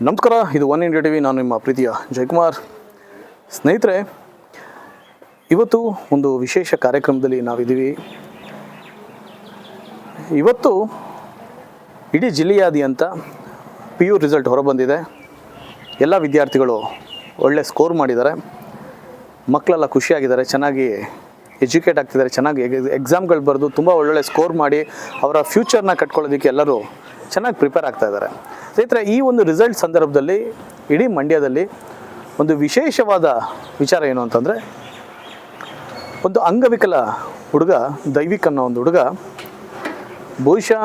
ನಮಸ್ಕಾರ, ಇದು one India TV, ನಾನು ನಿಮ್ಮ ಪ್ರೀತಿಯ ಜಯಕುಮಾರ್. ಸ್ನೇಹಿತರೆ, ಇವತ್ತು ಒಂದು ವಿಶೇಷ ಕಾರ್ಯಕ್ರಮದಲ್ಲಿ ನಾವಿದ್ದೀವಿ. ಇವತ್ತು ಇಡೀ ಜಿಲ್ಲೆಯಾದ್ಯಂತ ಪಿ ಯು ರಿಸಲ್ಟ್ ಹೊರಬಂದಿದೆ. ಎಲ್ಲ ವಿದ್ಯಾರ್ಥಿಗಳು ಒಳ್ಳೆ ಸ್ಕೋರ್ ಮಾಡಿದ್ದಾರೆ. ಮಕ್ಕಳೆಲ್ಲ ಖುಷಿಯಾಗಿದ್ದಾರೆ, ಚೆನ್ನಾಗಿ ಎಜುಕೇಟ್ ಆಗ್ತಿದ್ದಾರೆ, ಚೆನ್ನಾಗಿ ಎಕ್ಸಾಮ್ಗಳು ಬರೆದು ತುಂಬ ಒಳ್ಳೊಳ್ಳೆ ಸ್ಕೋರ್ ಮಾಡಿ ಅವರ ಫ್ಯೂಚರ್ನ ಕಟ್ಕೊಳ್ಳೋದಕ್ಕೆ ಎಲ್ಲರೂ ಚೆನ್ನಾಗಿ ಪ್ರಿಪೇರ್ ಆಗ್ತಾ ಇದ್ದಾರೆ. ಸ್ನೇಹಿತರೆ, ಈ ಒಂದು ರಿಸಲ್ಟ್ ಸಂದರ್ಭದಲ್ಲಿ ಇಡೀ ಮಂಡ್ಯದಲ್ಲಿ ಒಂದು ವಿಶೇಷವಾದ ವಿಚಾರ ಏನು ಅಂತಂದರೆ, ಒಂದು ಅಂಗವಿಕಲ ಹುಡುಗ, ದೈವಿಕ್ ಅನ್ನೋ ಒಂದು ಹುಡುಗ, ಬಹುಶಃ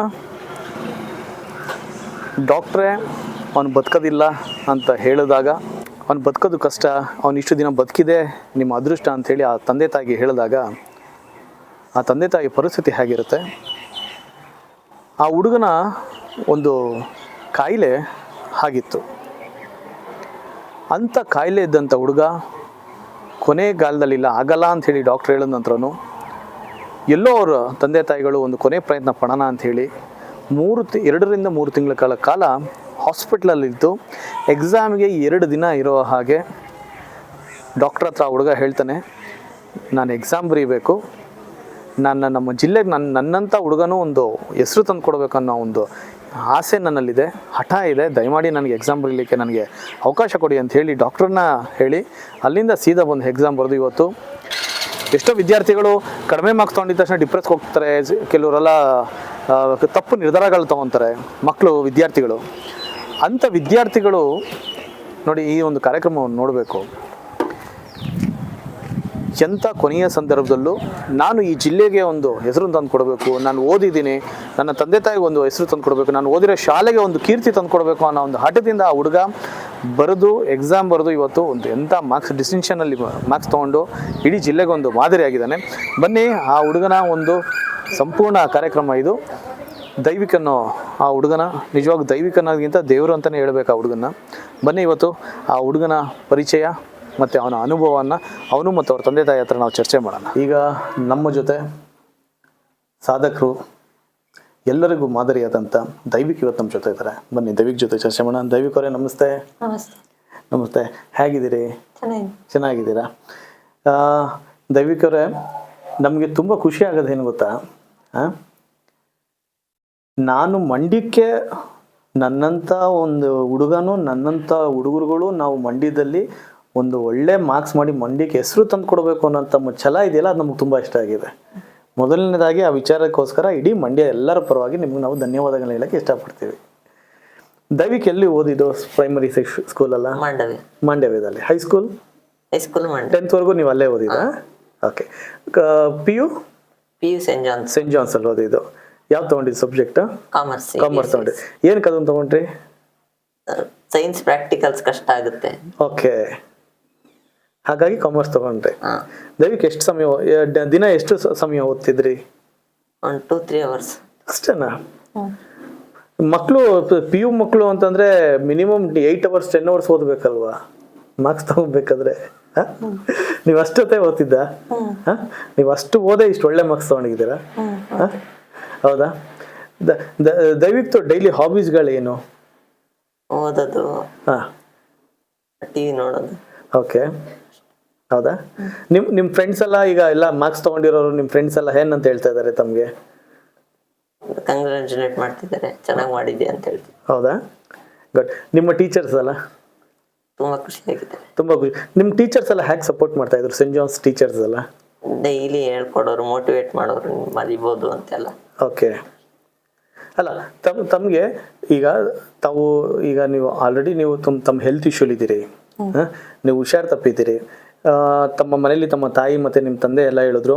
ಡಾಕ್ಟ್ರೇ ಅವನು ಬದುಕೋದಿಲ್ಲ ಅಂತ ಹೇಳಿದಾಗ, ಅವ್ನು ಬದುಕೋದು ಕಷ್ಟ, ಅವನು ಇಷ್ಟು ದಿನ ಬದುಕಿದೆ, ನಿಮ್ಮ ಅದೃಷ್ಟ ಅಂಥೇಳಿ ಆ ತಂದೆ ತಾಯಿಗೆ ಹೇಳಿದಾಗ, ಆ ತಂದೆ ತಾಯಿ ಪರಿಸ್ಥಿತಿ ಹೇಗಿರುತ್ತೆ? ಆ ಹುಡುಗನ ಒಂದು ಕಾಯಿಲೆ ಆಗಿತ್ತು. ಅಂಥ ಕಾಯಿಲೆ ಇದ್ದಂಥ ಹುಡುಗ ಕೊನೆಗಾಲದಲ್ಲಿಲ್ಲ ಆಗಲ್ಲ ಅಂಥೇಳಿ ಡಾಕ್ಟ್ರ್ ಹೇಳಿದ ನಂತರನು ಎಲ್ಲೋ ಅವರ ತಂದೆ ತಾಯಿಗಳು ಒಂದು ಕೊನೆ ಪ್ರಯತ್ನ ಪಡೋಣ ಅಂಥೇಳಿ ಮೂರು ತಿ, ಎರಡರಿಂದ ಮೂರು ತಿಂಗಳ ಕಾಲ ಕಾಲ ಹಾಸ್ಪಿಟ್ಲಲ್ಲಿದ್ದು ಎಕ್ಸಾಮ್ಗೆ ಎರಡು ದಿನ ಇರೋ ಹಾಗೆ ಡಾಕ್ಟ್ರ್ ಹತ್ರ ಹುಡುಗ ಹೇಳ್ತಾನೆ, ನಾನು ಎಕ್ಸಾಮ್ ಬರೀಬೇಕು. ನನ್ನ ನಮ್ಮ ಜಿಲ್ಲೆಗೆ ನನ್ನ ನನ್ನಂಥ ಹುಡುಗನೂ ಒಂದು ಹೆಸರು ತಂದು ಕೊಡಬೇಕು ಅನ್ನೋ ಒಂದು ಆಸೆ ನನ್ನಲ್ಲಿದೆ, ಹಠ ಇದೆ. ದಯಮಾಡಿ ನನಗೆ ಎಕ್ಸಾಮ್ ಬರೀಲಿಕ್ಕೆ ನನಗೆ ಅವಕಾಶ ಕೊಡಿ ಅಂತ ಹೇಳಿ ಡಾಕ್ಟ್ರನ್ನ ಹೇಳಿ, ಅಲ್ಲಿಂದ ಸೀದಾ ಬಂದು ಎಕ್ಸಾಮ್ ಬರೆದು ಇವತ್ತು. ಎಷ್ಟೋ ವಿದ್ಯಾರ್ಥಿಗಳು ಕಡಿಮೆ ಮಾರ್ಕ್ಸ್ ತೊಗೊಂಡಿದ್ದ ತಕ್ಷಣ ಡಿಪ್ರೆಸ್ ಹೋಗ್ತಾರೆ. ಕೆಲವರೆಲ್ಲ ತಪ್ಪು ನಿರ್ಧಾರಗಳು ತೊಗೊತಾರೆ ಮಕ್ಕಳು ವಿದ್ಯಾರ್ಥಿಗಳು. ಅಂಥ ವಿದ್ಯಾರ್ಥಿಗಳು ನೋಡಿ ಈ ಒಂದು ಕಾರ್ಯಕ್ರಮವನ್ನು ನೋಡಬೇಕು. ಎಂಥ ಕೊನೆಯ ಸಂದರ್ಭದಲ್ಲೂ ನಾನು ಈ ಜಿಲ್ಲೆಗೆ ಒಂದು ಹೆಸರು ತಂದು ಕೊಡಬೇಕು ನಾನು ಓದಿದ್ದೀನಿ, ನನ್ನ ತಂದೆ ತಾಯಿಗೆ ಒಂದು ಹೆಸರು ತಂದು ಕೊಡಬೇಕು ನಾನು ಓದಿರೋ ಶಾಲೆಗೆ ಒಂದು ಕೀರ್ತಿ ತಂದು ಕೊಡಬೇಕು ಅನ್ನೋ ಒಂದು ಹಠದಿಂದ ಆ ಹುಡುಗ ಬರೆದು ಎಕ್ಸಾಮ್ ಬರೆದು ಇವತ್ತು ಒಂದು ಎಂಥ ಮಾರ್ಕ್ಸ್ ಡಿಸ್ಟಿಂಕ್ಷನಲ್ಲಿ ಮಾರ್ಕ್ಸ್ ತೊಗೊಂಡು ಇಡೀ ಜಿಲ್ಲೆಗೆ ಒಂದು ಮಾದರಿಯಾಗಿದ್ದಾನೆ ಬನ್ನಿ, ಆ ಹುಡುಗನ ಒಂದು ಸಂಪೂರ್ಣ ಕಾರ್ಯಕ್ರಮ ಇದು. ದೈವಿಕನೋ, ಆ ಹುಡುಗನ, ನಿಜವಾಗ ದೈವಿಕನಾಗಿಂತ ದೇವರು ಅಂತಲೇ ಹೇಳ್ಬೇಕು ಆ ಹುಡುಗನ ಬನ್ನಿ ಇವತ್ತು ಆ ಹುಡುಗನ ಪರಿಚಯ. ಮತ್ತು ಅವನ ಅನುಭವವನ್ನು ಅವನು ಮತ್ತು ಅವ್ರ ತಂದೆ ತಾಯಿ ಹತ್ರ ನಾವು ಚರ್ಚೆ ಮಾಡೋಣ. ಈಗ ನಮ್ಮ ಜೊತೆ ಸಾಧಕರು ಎಲ್ಲರಿಗೂ ಮಾದರಿಯಾದಂಥ ದೈವಿಕ್ ಇವತ್ತು ನಮ್ಮ ಜೊತೆ ಇದ್ದಾರೆ. ಬನ್ನಿ ದೈವಿಕ್ ಜೊತೆ ಚರ್ಚೆ ಮಾಡೋಣ. ದೈವಿಕ್ ಅವರೇ ನಮಸ್ತೆ. ನಮಸ್ತೆ. ಹೇಗಿದ್ದೀರಿ? ಚೆನ್ನಾಗಿ ಚೆನ್ನಾಗಿದ್ದೀರಾ? ಆ, ದೈವಿಕ್ ಅವರೇ ನಮಗೆ ತುಂಬ ಖುಷಿ ಆಗೋದು ಏನು ಗೊತ್ತಾ? ಆ? ನಾನು ಮಂಡ್ಯಕ್ಕೆ ನನ್ನಂಥ ಒಂದು ಹುಡುಗನು ನನ್ನಂಥ ಹುಡುಗರುಗಳು ನಾವು ಮಂಡ್ಯದಲ್ಲಿ ಒಂದು ಒಳ್ಳೆ ಮಾರ್ಕ್ಸ್ ಮಾಡಿ ಮಂಡ್ಯಕ್ಕೆ ಹೆಸರು ತಂದು ಕೊಡಬೇಕು ಅನ್ನೋಂಥ ಛಲ ಇದೆಯಲ್ಲ ಅದು ನಮ್ಗೆ ತುಂಬ ಇಷ್ಟ ಆಗಿದೆ. ಮೊದಲನೇದಾಗಿ ಆ ವಿಚಾರಕ್ಕೋಸ್ಕರ ಇಡೀ ಮಂಡ್ಯ ಎಲ್ಲರ ಪರವಾಗಿ ನಿಮ್ಗೆ ನಾವು ಧನ್ಯವಾದಗಳನ್ನ ಹೇಳಕ್ಕೆ ಇಷ್ಟಪಡ್ತೀವಿ. ದೈವಿಕ್ ಎಲ್ಲಿ ಓದಿದ್ದು ಪ್ರೈಮರಿ ಸ್ಕೂಲ್ ಅಲ್ಲ? ಮಾಂಡವ್ಯ. ಮಾಂಡವ್ಯದಲ್ಲಿ. ಹೈಸ್ಕೂಲ್ ಹೈಸ್ಕೂಲ್ ಟೆಂತ್ವರೆಗೂ ನೀವು ಅಲ್ಲೇ ಓದಿದ okay P U P U saint John's saint John's ಅಲ್ಲಿ ಓದಿದ್ದು. ಯಾವ್ದು ತಗೊಂಡಿದ್ದು ಸಬ್ಜೆಕ್ಟ್ ಕಾಮರ್ಸ್ ಕಾಮರ್ಸ್ ತೊಗೊಂಡು ಏನಕ್ಕೆ ಅದನ್ನು ತಗೊಂಡ್ರಿ? ಸೈನ್ಸ್ ಪ್ರಾಕ್ಟಿಕಲ್ಸ್ ಕಷ್ಟ ಆಗುತ್ತೆ. ಓಕೆ ಹಾಗಾಗಿ ಕಾಮರ್ಸ್ ತಗೊಂಡ್ರೆ ಹಾ. ದಯವಿಟ್ಟು ಎಷ್ಟು ಸಮಯ ಡ- ದಿನ ಎಷ್ಟು ಸ- ಸಮಯ ಓದ್ತಿದ್ರಿ? ಒಂದು ಟೂ ತ್ರೀ ಅವರ್ಸ್. ಅಷ್ಟೇನಾ? ಮಕ್ಕಳು ಪಿ ಯು ಮಕ್ಕಳು ಅಂತಂದ್ರೆ minimum eight hours ten hours ಓದ್ಬೇಕಲ್ವಾ? Marks ತಗೋಬೇಕಾದ್ರೆ. ಹ? ನೀವು ಅಷ್ಟೊತ್ತೇ ಓದ್ತಿದ್ದ? ಹ? ನೀವು ಅಷ್ಟು ಓದೇ ಇಷ್ಟು ಒಳ್ಳೆ ಮಾರ್ಕ್ಸ್ ತಗೊಂಡಿದ್ದೀರಾ? ಹ? ಹೌದಾ? ದ- ದ- ದಯವಿಟ್ಟು ಡೈಲಿ ಹಾಬೀಸ್ಗಳೇನು ಓದೋದು. ಹಾಂ. ಟಿವಿ ನೋಡೋದು. ಓಕೆ. ಹೌದಾ? ನಿಮ್ ನಿಮ್ ಫ್ರೆಂಡ್ಸ್ ಎಲ್ಲ ಈಗ ಎಲ್ಲ ಮಾರ್ಕ್ಸ್ ತಗೊಂಡಿರೋರು ನಿಮ್ಮ ಫ್ರೆಂಡ್ಸ್ ಎಲ್ಲ ಏನಂತ ಹೇಳ್ತಾ ಇದ್ದಾರೆ ತಮಗೆ? ಕಂಗ್ರ್ಯಾಚುಲೇಟ್ ಮಾಡ್ತಿದ್ದಾರೆ ಚೆನ್ನಾಗಿ ಮಾಡಿದ್ಯಾ ಅಂತ ಹೇಳ್ತೀವಿ ಹೌದಾ? ಗುಡ್ ನಿಮ್ಮ ಟೀಚರ್ಸ್ ಎಲ್ಲ? ತುಂಬಾ ಖುಷಿಯಾಗಿದೆ. ತುಂಬಾ ಖುಷಿ. ನಿಮ್ಮ ಟೀಚರ್ಸ್ ಎಲ್ಲ ಹ್ಯಾಕ್ ಸಪೋರ್ಟ್ ಮಾಡ್ತಾ ಇದ್ರು ಸೆಂಟ್ ಜಾನ್ಸ್ ಟೀಚರ್ಸ್ ಎಲ್ಲ? ಡೈಲಿ ಹೇಳ್ಕೊಡೋರು ಮೋಟಿವೇಟ್ ಮಾಡೋರು ನೀವು ಮರಿಬೋದು ಅಂತೆಲ್ಲ. ಓಕೆ ಅಲ್ಲ ತಮ್ ತಮಗೆ ಈಗ ತಾವು ಈಗ ನೀವು ಆಲ್ರೆಡಿ ನೀವು ತಮ್ಮ ತಮ್ಮ ಹೆಲ್ತ್ ಇಶ್ಯೂಲಿದ್ದೀರಿ ಇದ್ದೀರಿ. ನೀವು ಹುಷಾರ್ ತಪ್ಪಿದ್ದೀರಿ. ತಮ್ಮ ಮನೇಲಿ ತಮ್ಮ ತಾಯಿ ಮತ್ತು ನಿಮ್ಮ ತಂದೆ ಎಲ್ಲ ಹೇಳಿದ್ರು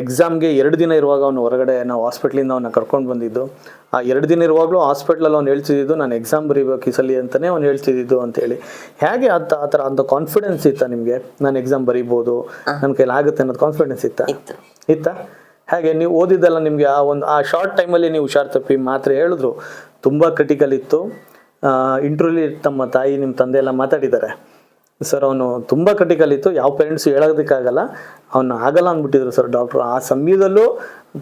ಎಕ್ಸಾಮ್ಗೆ ಎರಡು ದಿನ ಇರುವಾಗ ಅವನು ಹೊರಗಡೆ ನಾವು ಹಾಸ್ಪಿಟ್ಲಿಂದ ಅವನ್ನ ಕರ್ಕೊಂಡು ಬಂದಿದ್ದು. ಆ ಎರಡು ದಿನ ಇರುವಾಗಲೂ ಹಾಸ್ಪಿಟ್ಲಲ್ಲಿ ಅವ್ನು ಹೇಳ್ತಿದ್ದು ನಾನು ಎಕ್ಸಾಮ್ ಬರೀಬೇಕು ಈ ಸಲ ಅಂತಲೇ ಅವ್ನು ಹೇಳ್ತಿದ್ದು ಅಂತೇಳಿ ಹೇಗೆ ಆ ಆ ಥರ ಅಂತ ಕಾನ್ಫಿಡೆನ್ಸ್ ಇತ್ತಾ ನಿಮಗೆ? ನಾನು ಎಕ್ಸಾಮ್ ಬರೀಬೋದು ನನ್ನ ಕೈಲಿ ಆಗುತ್ತೆ ಅನ್ನೋದು ಕಾನ್ಫಿಡೆನ್ಸ್ ಇತ್ತಾ? ಇತ್ತು. ಇತ್ತಾ? ಹಾಗೆ ನೀವು ಓದಿದ್ದೆಲ್ಲ ನಿಮಗೆ ಆ ಒಂದು ಆ ಶಾರ್ಟ್ ಟೈಮಲ್ಲಿ ನೀವು ಹುಷಾರ್ ತಪ್ಪಿ ಮಾತ್ರ ಹೇಳಿದ್ರು. ತುಂಬ ಕ್ರಿಟಿಕಲ್ ಇತ್ತು. ಇಂಟ್ರ್ಯೂಲಿ ತಮ್ಮ ತಾಯಿ ನಿಮ್ಮ ತಂದೆ ಎಲ್ಲ ಮಾತಾಡಿದ್ದಾರೆ. ಸರ್ ಅವನು ತುಂಬ ಕ್ರಿಟಿಕಲ್ ಇತ್ತು. ಯಾವ ಪೇರೆಂಟ್ಸು ಹೇಳೋದಕ್ಕಾಗಲ್ಲ. ಅವನು ಆಗಲ್ಲ ಅಂದ್ಬಿಟ್ಟಿದ್ರು ಸರ್ ಡಾಕ್ಟ್ರು. ಆ ಸಮಯದಲ್ಲೂ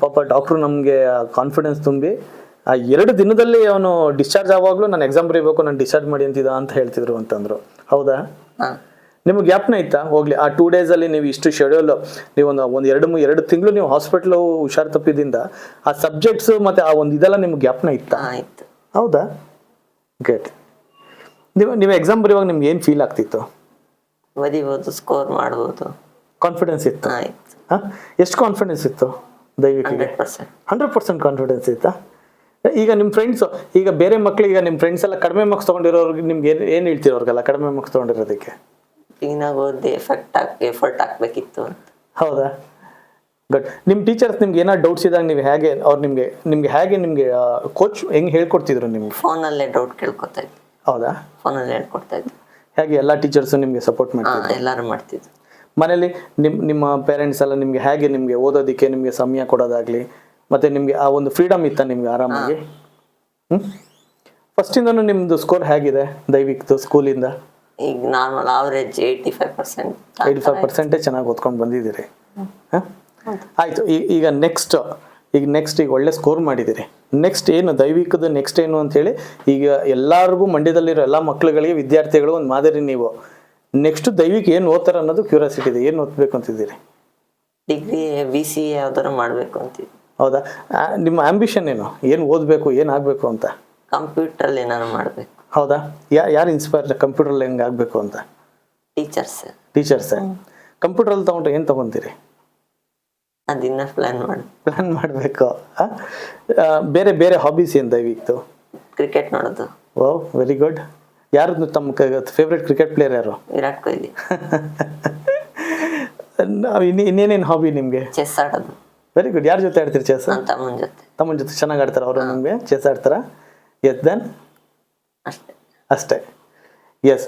ಪಾಪ ಡಾಕ್ಟ್ರು ನಮಗೆ ಕಾನ್ಫಿಡೆನ್ಸ್ ತುಂಬಿ ಆ ಎರಡು ದಿನದಲ್ಲಿ ಅವನು ಡಿಸ್ಚಾರ್ಜ್ ಆವಾಗಲೂ ನಾನು ಎಕ್ಸಾಮ್ ಬರೀಬೇಕು ನಾನು ಡಿಸ್ಚಾರ್ಜ್ ಮಾಡಿ ಅಂತಿದ್ದ ಅಂತ ಹೇಳ್ತಿದ್ರು ಅಂತಂದ್ರು. ಹೌದಾ? ನಿಮಗೆ ಜ್ಞಾಪನ ಇತ್ತಾ? ಹೋಗ್ಲಿ ಆ ಟೂ ಡೇಸಲ್ಲಿ ನೀವು ಇಷ್ಟು ಶೆಡ್ಯೂಲ್ ನೀವು ಒಂದು ಒಂದು ಎರಡು ಮೂ- ಎರಡು ತಿಂಗಳು ನೀವು ಹಾಸ್ಪಿಟ್ಲು ಹುಷಾರ್ ತಪ್ಪಿದಿಂದ ಆ ಸಬ್ಜೆಕ್ಟ್ಸ್ ಮತ್ತೆ ಆ ಒಂದು ಇದೆಲ್ಲ ನಿಮ್ಗೆ ಜ್ಞಾಪನ ಇತ್ತಾ? ಆಯ್ತು ಹೌದಾ? ಗ್ರೇಟ್ ನೀವು ನೀವು ಎಕ್ಸಾಮ್ ಬರೆಯುವಾಗ ನಿಮ್ಗೆ ಏನು ಫೀಲ್ ಆಗ್ತಿತ್ತು? ಬರಿಬೋದು ಸ್ಕೋರ್ ಮಾಡ್ಬೋದು. ಕಾನ್ಫಿಡೆನ್ಸ್ ಇತ್ತು? ಆಯ್ತು. ಹಾಂ? ಎಷ್ಟು ಕಾನ್ಫಿಡೆನ್ಸ್ ಇತ್ತು ದಯವಿಟ್ಟು hundred percent. Hundred percent confidence ಇತ್ತಾ? ಈಗ ನಿಮ್ಮ ಫ್ರೆಂಡ್ಸು ಈಗ ಬೇರೆ ಮಕ್ಳಿಗೆ ನಿಮ್ಮ ಫ್ರೆಂಡ್ಸ್ ಎಲ್ಲ ಕಡಿಮೆ ಮಾರ್ಕ್ಸ್ ತೊಗೊಂಡಿರೋರ್ಗೆ ನಿಮ್ಗೆ ಏನು ಏನು ಹೇಳ್ತೀರ ಅವ್ರಿಗೆಲ್ಲ ಕಡಿಮೆ ಮಾರ್ಕ್ಸ್ ತೊಗೊಂಡಿರೋದಕ್ಕೆ? ಕ್ಲೀನಾಗಿ ಓದಿ ಎಫೆಕ್ಟ್ ಹಾಕಿ ಎಫರ್ಟ್ ಹಾಕ್ಬೇಕಿತ್ತು ಅಂತ. ಹೌದಾ? ಗುಡ್ ನಿಮ್ಮ ಟೀಚರ್ಸ್ ನಿಮ್ಗೆ ಏನಾದ್ರು ಡೌಟ್ಸ್ ಇದ್ದಾಗ ನೀವು ಹೇಗೆ ಅವ್ರು ನಿಮಗೆ ನಿಮ್ಗೆ ಹೇಗೆ ನಿಮಗೆ ಕೋಚ್ ಹೆಂಗೆ ಹೇಳ್ಕೊಡ್ತಿದ್ರು ನಿಮ್ಗೆ? ಫೋನಲ್ಲೇ ಡೌಟ್ ಕೇಳ್ಕೊತಾ ಇದ್ದೆ. ಹೌದಾ? ಫೋನಲ್ಲಿ ಹೇಳ್ಕೊಡ್ತಾ ಇದ್ದೆ. ಹೇಗೆ ಎಲ್ಲ ಟೀಚರ್ಸ್ ನಿಮಗೆ ಸಪೋರ್ಟ್ ಮಾಡ್ತಾರೆ ಎಲ್ಲರೂ ಮಾಡ್ತಿದ್ರು. ಮನೇಲಿ ನಿಮ್ಮ ನಿಮ್ಮ ಪೇರೆಂಟ್ಸ್ ಎಲ್ಲ ನಿಮಗೆ ಹೇಗೆ ನಿಮಗೆ ಓದೋದಕ್ಕೆ ನಿಮಗೆ ಸಮಯ ಕೊಡೋದಾಗ್ಲಿ ಮತ್ತೆ ನಿಮಗೆ ಆ ಒಂದು ಫ್ರೀಡಮ್ ಇತ್ತ ನಿಮಗೆ ಆರಾಮಾಗಿ? ಹ್ಞೂ ಫಸ್ಟಿಂದನೂ ನಿಮ್ಮದು ಸ್ಕೋರ್ ಹೇಗಿದೆ ದೈವಿಕ್ದು ಸ್ಕೂಲಿಂದ ಈಗ normal average eighty five percent eighty five ಪರ್ಸೆಂಟೇ ಚೆನ್ನಾಗಿ ಓದ್ಕೊಂಡು ಬಂದಿದ್ದೀರಿ. ಹಾಂ? ಆಯಿತು ಈಗ ನೆಕ್ಸ್ಟ್ ಈಗ ನೆಕ್ಸ್ಟ್ ಈಗ ಒಳ್ಳೆ ಸ್ಕೋರ್ ಮಾಡಿದ್ದೀರಿ. ನೆಕ್ಸ್ಟ್ ಏನು ದೈವಿಕದ ನೆಕ್ಸ್ಟ್ ಏನು ಅಂಥೇಳಿ ಈಗ ಎಲ್ಲರಿಗೂ ಮಂಡ್ಯದಲ್ಲಿರೋ ಎಲ್ಲ ಮಕ್ಳುಗಳಿಗೆ ವಿದ್ಯಾರ್ಥಿಗಳು ಒಂದು ಮಾದರಿ ನೀವು. ನೆಕ್ಸ್ಟ್ ದೈವಿಕ ಏನು ಓದ್ತಾರೆ ಅನ್ನೋದು ಕ್ಯೂರಿಯಾಸಿಟಿ ಇದೆ. ಏನು ಓದ್ಬೇಕು ಅಂತಿದ್ದೀರಿ? ಡಿಗ್ರಿ ಬಿ ಸಿ ಯಾವ್ದಾರು ಮಾಡಬೇಕು ಅಂತಿದ್ದೆ ಹೌದಾ? ಆ, ನಿಮ್ಮ ಆಂಬಿಷನ್ ಏನು? ಏನು ಓದಬೇಕು ಏನು ಆಗಬೇಕು ಅಂತ? ಕಂಪ್ಯೂಟ್ರಲ್ಲಿ ಏನಾದ್ರು ಮಾಡಬೇಕು. ಹೌದಾ? ಯಾ ಯಾರು ಇನ್ಸ್ಪೈರ್ ಕಂಪ್ಯೂಟ್ರಲ್ಲಿ ಹೆಂಗೆ ಆಗಬೇಕು ಅಂತ? ಟೀಚರ್ಸ್ ಟೀಚರ್ಸ್ ಕಂಪ್ಯೂಟ್ರಲ್ಲಿ ತೊಗೊಂಡ್ರೆ ಏನು ತೊಗೊತೀರಿ? ಅದಿನ್ನ ಪ್ಲಾನ್ ಮಾಡಿ. ಪ್ಲಾನ್ ಮಾಡಬೇಕು. ಬೇರೆ ಬೇರೆ ಹಾಬೀಸ್ ಏನು ದಯವಿತ್ತು ಕ್ರಿಕೆಟ್ ನೋಡೋದು. ಓ ವೆರಿ ಗುಡ್ ಯಾರು ತಮ್ಮ ಫೇವ್ರೆಟ್ ಕ್ರಿಕೆಟ್ ಪ್ಲೇಯರ್ ಯಾರು? ವಿರಾಟ್ ಕೊಹ್ಲಿ. ಇನ್ನೇನೇನು ಹಾಬಿ ನಿಮಗೆ? ಚೆಸ್ ಆಡೋದು. ವೆರಿ ಗುಡ್ ಯಾರ ಜೊತೆ ಆಡ್ತೀರಿ ಚೆಸ್ ತಮ್ಮನ ಜೊತೆ. ತಮ್ಮನ ಜೊತೆ ಚೆನ್ನಾಗಿ ಆಡ್ತಾರೆ ಅವರು ನಿಮಗೆ? ಚೆಸ್ ಆಡ್ತಾರ? ಎಸ್ ದೆನ್ ಅಷ್ಟೇ. ಅಷ್ಟೇ. ಎಸ್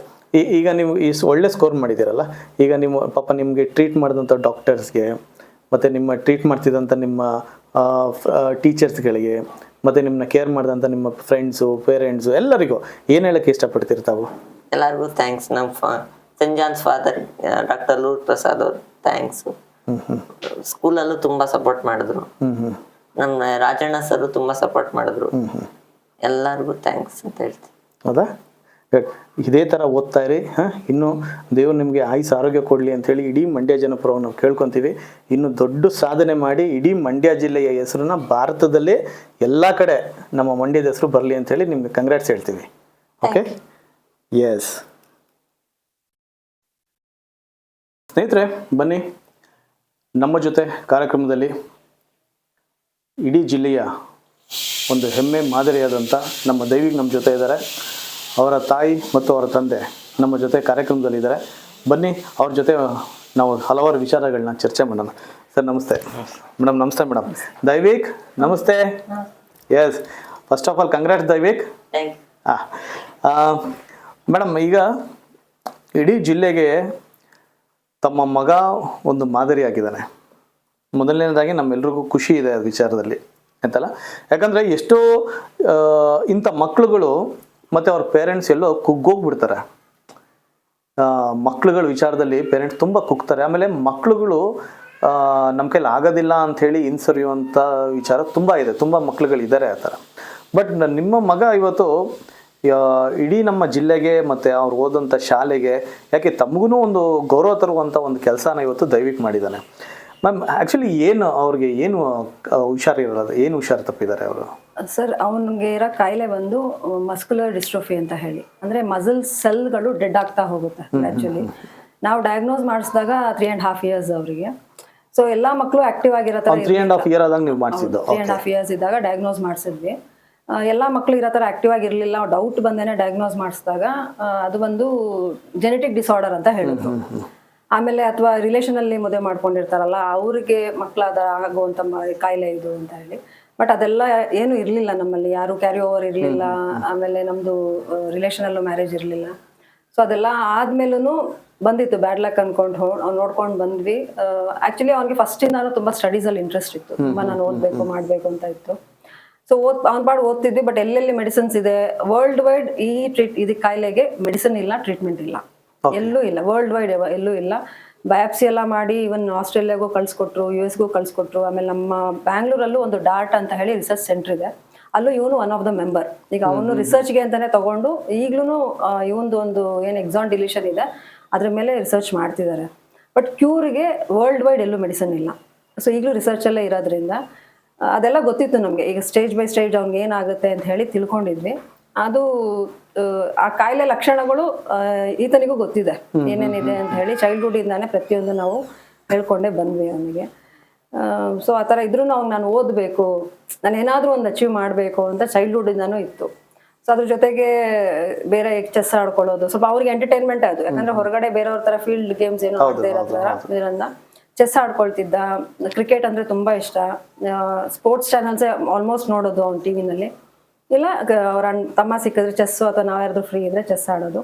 ಈಗ ನೀವು ಈ ಒಳ್ಳೆ ಸ್ಕೋರ್ ಮಾಡಿದ್ದೀರಲ್ಲ? ಈಗ ನಿಮ್ಮ ಪಾಪ ನಿಮಗೆ ಟ್ರೀಟ್ ಮಾಡಿದಂಥ ಡಾಕ್ಟರ್ಸ್ಗೆ ಮತ್ತು ನಿಮ್ಮ ಟ್ರೀಟ್ ಮಾಡ್ತಿದ್ದಂಥ ನಿಮ್ಮ ಟೀಚರ್ಸ್ಗಳಿಗೆ ಮತ್ತು ನಿಮ್ಮನ್ನ ಕೇರ್ ಮಾಡಿದಂಥ ನಿಮ್ಮ ಫ್ರೆಂಡ್ಸು ಪೇರೆಂಟ್ಸು ಎಲ್ಲರಿಗೂ ಏನು ಹೇಳೋಕ್ಕೆ ಇಷ್ಟಪಡ್ತೀರಿ ತಾವು? ಎಲ್ಲರಿಗೂ ಥ್ಯಾಂಕ್ಸ್ ನಮ್ಮ ಫಾ saint John's father doctor Lourd Prasad ಅವರು ಥ್ಯಾಂಕ್ಸು ಸ್ಕೂಲಲ್ಲೂ ತುಂಬ ಸಪೋರ್ಟ್ ಮಾಡಿದ್ರು. ನಮ್ಮ ರಾಜಣ್ಣ ಸರ್ ತುಂಬ ಸಪೋರ್ಟ್ ಮಾಡಿದ್ರು. ಎಲ್ಲರಿಗೂ ಥ್ಯಾಂಕ್ಸ್ ಅಂತ ಹೇಳ್ತೀನಿ. ಹೌದಾ? ಇದೇ ಥರ ಓದ್ತಾ ಇರಿ ಹಾಂ? ಇನ್ನು ದೇವರು ನಿಮಗೆ ಆಯುಸ್ ಆರೋಗ್ಯ ಕೊಡಲಿ ಅಂತೇಳಿ ಇಡೀ ಮಂಡ್ಯ ಜನಪುರವನ್ನು ನಾವು ಕೇಳ್ಕೊತೀವಿ. ಇನ್ನು ದೊಡ್ಡ ಸಾಧನೆ ಮಾಡಿ ಇಡೀ ಮಂಡ್ಯ ಜಿಲ್ಲೆಯ ಹೆಸರನ್ನ ಭಾರತದಲ್ಲೇ ಎಲ್ಲ ಕಡೆ ನಮ್ಮ ಮಂಡ್ಯದ ಹೆಸರು ಬರಲಿ ಅಂತೇಳಿ ನಿಮಗೆ ಕಂಗ್ರಾಟ್ಸ್ ಹೇಳ್ತೀವಿ. ಓಕೆ ಎಸ್ ಸ್ನೇಹಿತರೆ ಬನ್ನಿ. ನಮ್ಮ ಜೊತೆ ಕಾರ್ಯಕ್ರಮದಲ್ಲಿ ಇಡೀ ಜಿಲ್ಲೆಯ ಒಂದು ಹೆಮ್ಮೆ ಮಾದರಿಯಾದಂಥ ನಮ್ಮ ದೈವಿಗೆ ನಮ್ಮ ಜೊತೆ ಇದ್ದಾರೆ. ಅವರ ತಾಯಿ ಮತ್ತು ಅವರ ತಂದೆ ನಮ್ಮ ಜೊತೆ ಕಾರ್ಯಕ್ರಮದಲ್ಲಿದ್ದಾರೆ. ಬನ್ನಿ ಅವ್ರ ಜೊತೆ ನಾವು ಹಲವಾರು ವಿಚಾರಗಳನ್ನ ಚರ್ಚೆ ಮಾಡೋಣ. ಸರ್ ನಮಸ್ತೆ. ಮೇಡಮ್ ನಮಸ್ತೆ ಮೇಡಮ್ ದೈವಿಕ್ ನಮಸ್ತೆ. Yes first of all congrats Daivik. ಹಾಂ ಮೇಡಮ್ ಈಗ ಇಡೀ ಜಿಲ್ಲೆಗೆ ತಮ್ಮ ಮಗ ಒಂದು ಮಾದರಿಯಾಗಿದ್ದಾನೆ. ಮೊದಲನೇದಾಗಿ ನಮ್ಮೆಲ್ರಿಗೂ ಖುಷಿ ಇದೆ ಅದು ವಿಚಾರದಲ್ಲಿ ಆಯ್ತಲ್ಲ ಯಾಕಂದರೆ ಎಷ್ಟೋ ಇಂಥ ಮಕ್ಳುಗಳು ಮತ್ತು ಅವ್ರ ಪೇರೆಂಟ್ಸ್ ಎಲ್ಲೋ ಕುಗ್ಗೋಗ್ಬಿಡ್ತಾರೆ. ಮಕ್ಳುಗಳ ವಿಚಾರದಲ್ಲಿ ಪೇರೆಂಟ್ಸ್ ತುಂಬ ಕುಗ್ತಾರೆ. ಆಮೇಲೆ ಮಕ್ಳುಗಳು ನಮ್ಮ ಕೈಲಿ ಆಗೋದಿಲ್ಲ ಅಂಥೇಳಿ ಹಿಂಸರಿಯುವಂಥ ವಿಚಾರ ತುಂಬ ಇದೆ. ತುಂಬ ಮಕ್ಳುಗಳಿದ್ದಾರೆ ಆ ಥರ. ಬಟ್ ನಿಮ್ಮ ಮಗ ಇವತ್ತು ಇಡೀ ನಮ್ಮ ಜಿಲ್ಲೆಗೆ ಮತ್ತು ಅವ್ರು ಓದೋಂಥ ಶಾಲೆಗೆ, ಯಾಕೆ ತಮಗೂ ಒಂದು ಗೌರವ ತರುವಂಥ ಒಂದು ಕೆಲಸನ ಇವತ್ತು ದಯವಿಟ್ಟು ಮಾಡಿದ್ದಾನೆ. ಮ್ಯಾಮ್ ಆ್ಯಕ್ಚುಲಿ ಏನು ಅವ್ರಿಗೆ ಏನು ಹುಷಾರಿರೋದು ಏನು ಹುಷಾರು ತಪ್ಪಿದ್ದಾರೆ ಅವರು? ಸರ್ ಅವನಿಗೆ ಇರೋ ಕಾಯಿಲೆ ಬಂದು ಮಸ್ಕ್ಯುಲರ್ ಡಿಸ್ಟ್ರೋಫಿ ಅಂತ ಹೇಳಿ. ಅಂದ್ರೆ ಮಸಲ್ ಸೆಲ್ಗಳು ಡೆಡ್ ಆಗ್ತಾ ಹೋಗುತ್ತೆ ಆಕ್ಚುಲಿ ನಾವು ಡಯಾಗ್ನೋಸ್ ಮಾಡಿಸಿದಾಗ ತ್ರೀ ಆ್ಯಂಡ್ ಹಾಫ್ ಇಯರ್ಸ್ ಅವರಿಗೆ. ಸೊ ಎಲ್ಲಾ ಮಕ್ಕಳು ಆಕ್ಟಿವ್ ಆಗಿರೋ ಥರ ತ್ರೀ ಆ್ಯಂಡ್ ಹಾಫ್ ಇಯರ್ ಆದಾಗ ನೀವು ಮಾಡಿಸಿದ್ದು. ತ್ರೀ ಆ್ಯಂಡ್ ಹಾಫ್ ಇಯರ್ಸ್ ಇದ್ದಾಗ ಡಯಾಗ್ನೋಸ್ ಮಾಡಿಸಿದ್ವಿ. ಎಲ್ಲ ಎಲ್ಲಾ ಮಕ್ಕಳು ಇರೋ ಥರ ಆಕ್ಟಿವ್ ಆಗಿರಲಿಲ್ಲ ಡೌಟ್ ಬಂದೇನೆ ಡಯಾಗ್ನೋಸ್ ಮಾಡಿಸಿದಾಗ ಅದು ಒಂದು ಜೆನೆಟಿಕ್ ಡಿಸಾರ್ಡರ್ ಅಂತ ಹೇಳಿದ್ರು ಆಮೇಲೆ ಅಥವಾ ರಿಲೇಷನ್ ಅಲ್ಲಿ ಮದುವೆ ಮಾಡ್ಕೊಂಡಿರ್ತಾರಲ್ಲ ಅವ್ರಿಗೆ ಮಕ್ಕಳಾದ ಆಗುವಂತ ಕಾಯಿಲೆ ಇದು ಅಂತ ಹೇಳಿ. ಬಟ್ ಅದೆಲ್ಲ ಏನು ಇರಲಿಲ್ಲ ನಮ್ಮಲ್ಲಿ ಯಾರು ಕ್ಯಾರಿ ಓವರ್ ಇರಲಿಲ್ಲ ಆಮೇಲೆ ನಮ್ದು ರಿಲೇಷನ್ ಅಲ್ಲೂ ಮ್ಯಾರೇಜ್ ಇರಲಿಲ್ಲ. ಸೊ ಅದೆಲ್ಲ ಆದ್ಮೇಲೂ ಬಂದಿತ್ತು ಬ್ಯಾಡ್ ಲಕ್ ಅನ್ಕೊಂಡು ನೋಡ್ಕೊಂಡು ಬಂದ್ವಿ. ಆಕ್ಚುಲಿ ಅವ್ನಿಗೆ ಫಸ್ಟಿಂದಾನು ತುಂಬಾ ಸ್ಟಡೀಸ್ ಅಲ್ಲಿ ಇಂಟ್ರೆಸ್ಟ್ ಇತ್ತು. ತುಂಬಾ ನಾನು ಓದ್ಬೇಕು ಮಾಡ್ಬೇಕು ಅಂತ ಇತ್ತು. ಸೊ ಓದ್ ಅವ್ನ ಪಾಡು ಓದ್ತಿದ್ವಿ ಬಟ್ ಎಲ್ಲೆಲ್ಲಿ ಮೆಡಿಸಿನ್ಸ್ ಇದೆ ವರ್ಲ್ಡ್ ವೈಡ್ ಈ ಟ್ರೀಟ್ ಇದಕ್ಕೆ ಕಾಯಿಲೆಗೆ ಮೆಡಿಸಿನ್ ಇಲ್ಲ ಟ್ರೀಟ್ಮೆಂಟ್ ಇಲ್ಲ. ಎಲ್ಲೂ ಇಲ್ಲ. ವರ್ಲ್ಡ್ ವೈಡ್ ಎಲ್ಲೂ ಇಲ್ಲ. ಬಯಾಪ್ಸಿ ಎಲ್ಲ ಮಾಡಿ ಇವನ್ ಆಸ್ಟ್ರೇಲಿಯಾಗೂ ಕಳ್ಸಿಕೊಟ್ರು ಯು ಎಸ್ಗೂ ಕಳ್ಸಿಕೊಟ್ರು ಆಮೇಲೆ ನಮ್ಮ ಬ್ಯಾಂಗ್ಳೂರಲ್ಲೂ ಒಂದು ಡಾರ್ಟ್ ಅಂತ ಹೇಳಿ ರಿಸರ್ಚ್ ಸೆಂಟರ್ ಇದೆ. ಅಲ್ಲೂ ಇವನು ಒನ್ ಆಫ್ ದ ಮೆಂಬರ್ ಈಗ ಅವನು ರಿಸರ್ಚ್ಗೆ ಅಂತಾನೆ ತಗೊಂಡು ಈಗ್ಲೂ ಇವೊಂದು ಒಂದು ಏನು ಎಕ್ಸಾನ್ ಡಿಲಿಷನ್ ಇದೆ. ಅದ್ರ ಮೇಲೆ ರಿಸರ್ಚ್ ಮಾಡ್ತಿದ್ದಾರೆ. ಬಟ್ ಕ್ಯೂರಿಗೆ ವರ್ಲ್ಡ್ ವೈಡ್ ಎಲ್ಲೂ ಮೆಡಿಸನ್ ಇಲ್ಲ. ಸೊ ಈಗಲೂ ಎಲ್ಲ ಇರೋದ್ರಿಂದ ಅದೆಲ್ಲ ಗೊತ್ತಿತ್ತು ನಮಗೆ. ಈಗ ಸ್ಟೇಜ್ ಬೈ ಸ್ಟೇಜ್ ಅವ್ನಿಗೆ ಏನಾಗುತ್ತೆ ಅಂತ ಹೇಳಿ ತಿಳ್ಕೊಂಡಿದ್ವಿ. ಅದು ಆ, ಕಾಯಿಲೆ ಲಕ್ಷಣಗಳು ಈತನಿಗೂ ಗೊತ್ತಿದೆ. ಏನೇನಿದೆ ಅಂತ ಹೇಳಿ ಚೈಲ್ಡ್ಹುಡ್ ಇಂದಾನೆ ಪ್ರತಿಯೊಂದು ನಾವು ಹೇಳ್ಕೊಂಡೇ ಬಂದ್ವಿ ಅವನಿಗೆ. ಸೊ ಆ ಥರ ಇದ್ರೂ ಅವ್ನು ನಾನು ಓದಬೇಕು ನಾನು ಏನಾದರೂ ಒಂದು ಅಚೀವ್ ಮಾಡಬೇಕು ಅಂತ ಚೈಲ್ಡ್ಹುಡ್ ಇಂದಾನು ಇತ್ತು. ಸೊ ಅದ್ರ ಜೊತೆಗೆ ಬೇರೆ ಚೆಸ್ ಆಡ್ಕೊಳ್ಳೋದು ಸ್ವಲ್ಪ ಅವ್ರಿಗೆ ಎಂಟರ್ಟೈನ್ಮೆಂಟ್ ಅದು. ಯಾಕಂದ್ರೆ ಹೊರಗಡೆ ಬೇರೆಯವ್ರ ತರ ಫೀಲ್ಡ್ ಗೇಮ್ಸ್ ಏನು ಆಡದೇ ಇರೋದ್ರಿಂದ ಚೆಸ್ ಆಡ್ಕೊಳ್ತಿದ್ದ. ಕ್ರಿಕೆಟ್ ಅಂದ್ರೆ ತುಂಬಾ ಇಷ್ಟ. ಸ್ಪೋರ್ಟ್ಸ್ ಚಾನಲ್ಸ್ ಆಲ್ಮೋಸ್ಟ್ ನೋಡೋದು ಅವ್ನು ಟಿವಿನಲ್ಲಿ ಇಲ್ಲ ಅವ್ರ ಅಣ್ಣ ತಮ್ಮ ಸಿಕ್ಕಿದ್ರೆ ಚೆಸ್ಸು ಅಥವಾ ನಾವ್ಯಾರಾದ್ರೂ ಫ್ರೀ ಇದ್ರೆ ಚೆಸ್ ಆಡೋದು.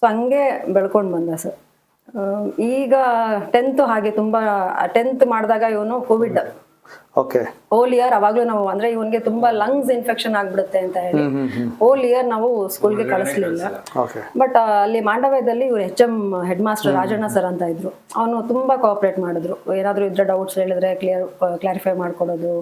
ಸೊ ಹಂಗೆ ಬೆಳ್ಕೊಂಡು ಬಂದ ಸರ್. ಈಗ ಟೆಂತ್ ಹಾಗೆ ತುಂಬಾ ಟೆಂತ್ ಮಾಡಿದಾಗ ಇವನು ಕೋವಿಡ್ ಓಕೆ ಹೋಲ್ ಇಯರ್ ಅವಾಗ್ಲೂ ನಾವು ಅಂದ್ರೆ ಇವನ್ಗೆ ತುಂಬಾ ಲಂಗ್ಸ್ ಇನ್ಫೆಕ್ಷನ್ ಆಗ್ಬಿಡುತ್ತೆ ಅಂತ ಹೇಳಿ. ಹೋಲ್ ಇಯರ್ ನಾವು ಸ್ಕೂಲ್ಗೆ ಕಳಿಸ್ಲಿಲ್ಲ. ಓಕೆ ಬಟ್ ಅಲ್ಲಿ ಮಾಂಡವ್ಯದಲ್ಲಿ ಇವ್ರು H M head master Rajanna sir ಅಂತ ಇದ್ರು. ಅವನು ತುಂಬಾ ಕೋಆಪರೇಟ್ ಮಾಡಿದ್ರು. ಏನಾದ್ರು ಇದ್ರೆ ಡೌಟ್ಸ್ ಹೇಳಿದ್ರೆ ಕ್ಲಿಯರ್ ಕ್ಲಾರಿಫೈ ಮಾಡ್ಕೊಡೋದು.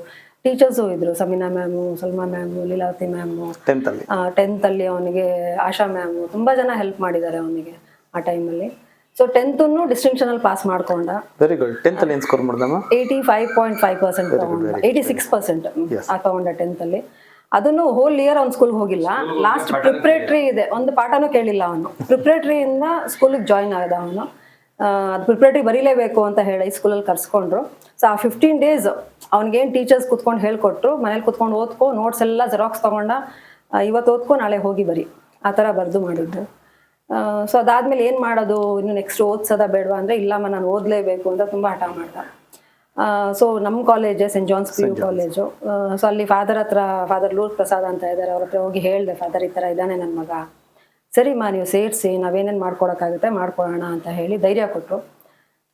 ಟೀಚರ್ಸು ಇದ್ರು Sameena ma'am Salma ma'am Leelavathi ma'am ಟೆಂತಲ್ಲಿ tenth ಅಲ್ಲಿ ಅವನಿಗೆ ಆಶಾ ಮ್ಯಾಮು ತುಂಬಾ ಜನ ಹೆಲ್ಪ್ ಮಾಡಿದ್ದಾರೆ ಅವನಿಗೆ ಆ ಟೈಮಲ್ಲಿ ಸೊ ಟೆಂತನ್ನು ಡಿಸ್ಟಿಂಕ್ಷನ್ ಅಲ್ಲಿ ಪಾಸ್ ಮಾಡ್ಕೊಂಡ. ವೆರಿ ಗುಡ್ ಟೆಂತ್ ಅಲ್ಲಿ score ಮಾಡ್ದಮ್ಮ eighty five point five percent ತಗೊಂಡ. ಏಯ್ಟಿ ಸಿಕ್ಸ್ ಪರ್ಸೆಂಟ್ ಆ ತಗೊಂಡ ಟೆಂತ್ ಅಲ್ಲಿ. ಅದನ್ನು ಹೋಲ್ ಇಯರ್ ಅವ್ನು ಸ್ಕೂಲ್ಗೆ ಹೋಗಿಲ್ಲ. ಲಾಸ್ಟ್ ಪ್ರಿಪ್ರೇಟ್ರಿ ಇದೆ. ಒಂದು ಪಾಠನೂ ಕೇಳಿಲ್ಲ ಅವನು. ಪ್ರಿಪ್ರೇಟ್ರಿಯಿಂದ ಸ್ಕೂಲಿಗೆ ಜಾಯ್ನ್ ಆದ ಅವನು. ಅದು ಪ್ರಿಪ್ರೇಟರಿ ಬರೀಲೇಬೇಕು ಅಂತ ಹೇಳಿ ಸ್ಕೂಲಲ್ಲಿ ಕರ್ಸ್ಕೊಂಡ್ರು. ಸೊ ಆ ಫಿಫ್ಟೀನ್ ಡೇಸ್ ಅವ್ನಿಗೇನು ಟೀಚರ್ಸ್ ಕುತ್ಕೊಂಡು ಹೇಳ್ಕೊಟ್ರು ಮನೇಲಿ ಕುತ್ಕೊಂಡು ಓದ್ಕೋ ನೋಟ್ಸ್ ಎಲ್ಲ ಜೆರಾಕ್ಸ್ ತಗೊಂಡ ಇವತ್ತು ಓದ್ಕೋ ನಾಳೆ ಹೋಗಿ ಬರಿ. ಆ ಥರ ಬರೆದು ಮಾಡಿದ್ದು ಸೊ ಅದಾದ್ಮೇಲೆ ಏನು ಮಾಡೋದು? ಇನ್ನು ನೆಕ್ಸ್ಟ್ ಓದ್ಸೋದ ಬೇಡವಾ ಅಂದರೆ ಇಲ್ಲಮ್ಮ ನಾನು ಓದಲೇಬೇಕು ಅಂತ ತುಂಬ ಹಠ ಮಾಡ್ದ. ಸೊ ನಮ್ಮ college saint John's P U college so ಅಲ್ಲಿ ಫಾದರ್ ಹತ್ರ ಫಾದರ್ ಲೂರ್ ಪ್ರಸಾದ್ ಅಂತ ಇದ್ದಾರೆ ಅವ್ರ ಹತ್ರ ಹೋಗಿ ಹೇಳಿದೆ ಫಾದರ್ ಈ ಥರ ಇದ್ದಾನೆ ನನ್ನ ಮಗ. ಸರಿಮ್ಮ ನೀವು ಸೇರಿಸಿ ನಾವೇನೇನು ಮಾಡ್ಕೊಡೋಕ್ಕಾಗುತ್ತೆ ಮಾಡ್ಕೊಳ್ಳೋಣ ಅಂತ ಹೇಳಿ ಧೈರ್ಯ ಕೊಟ್ಟರು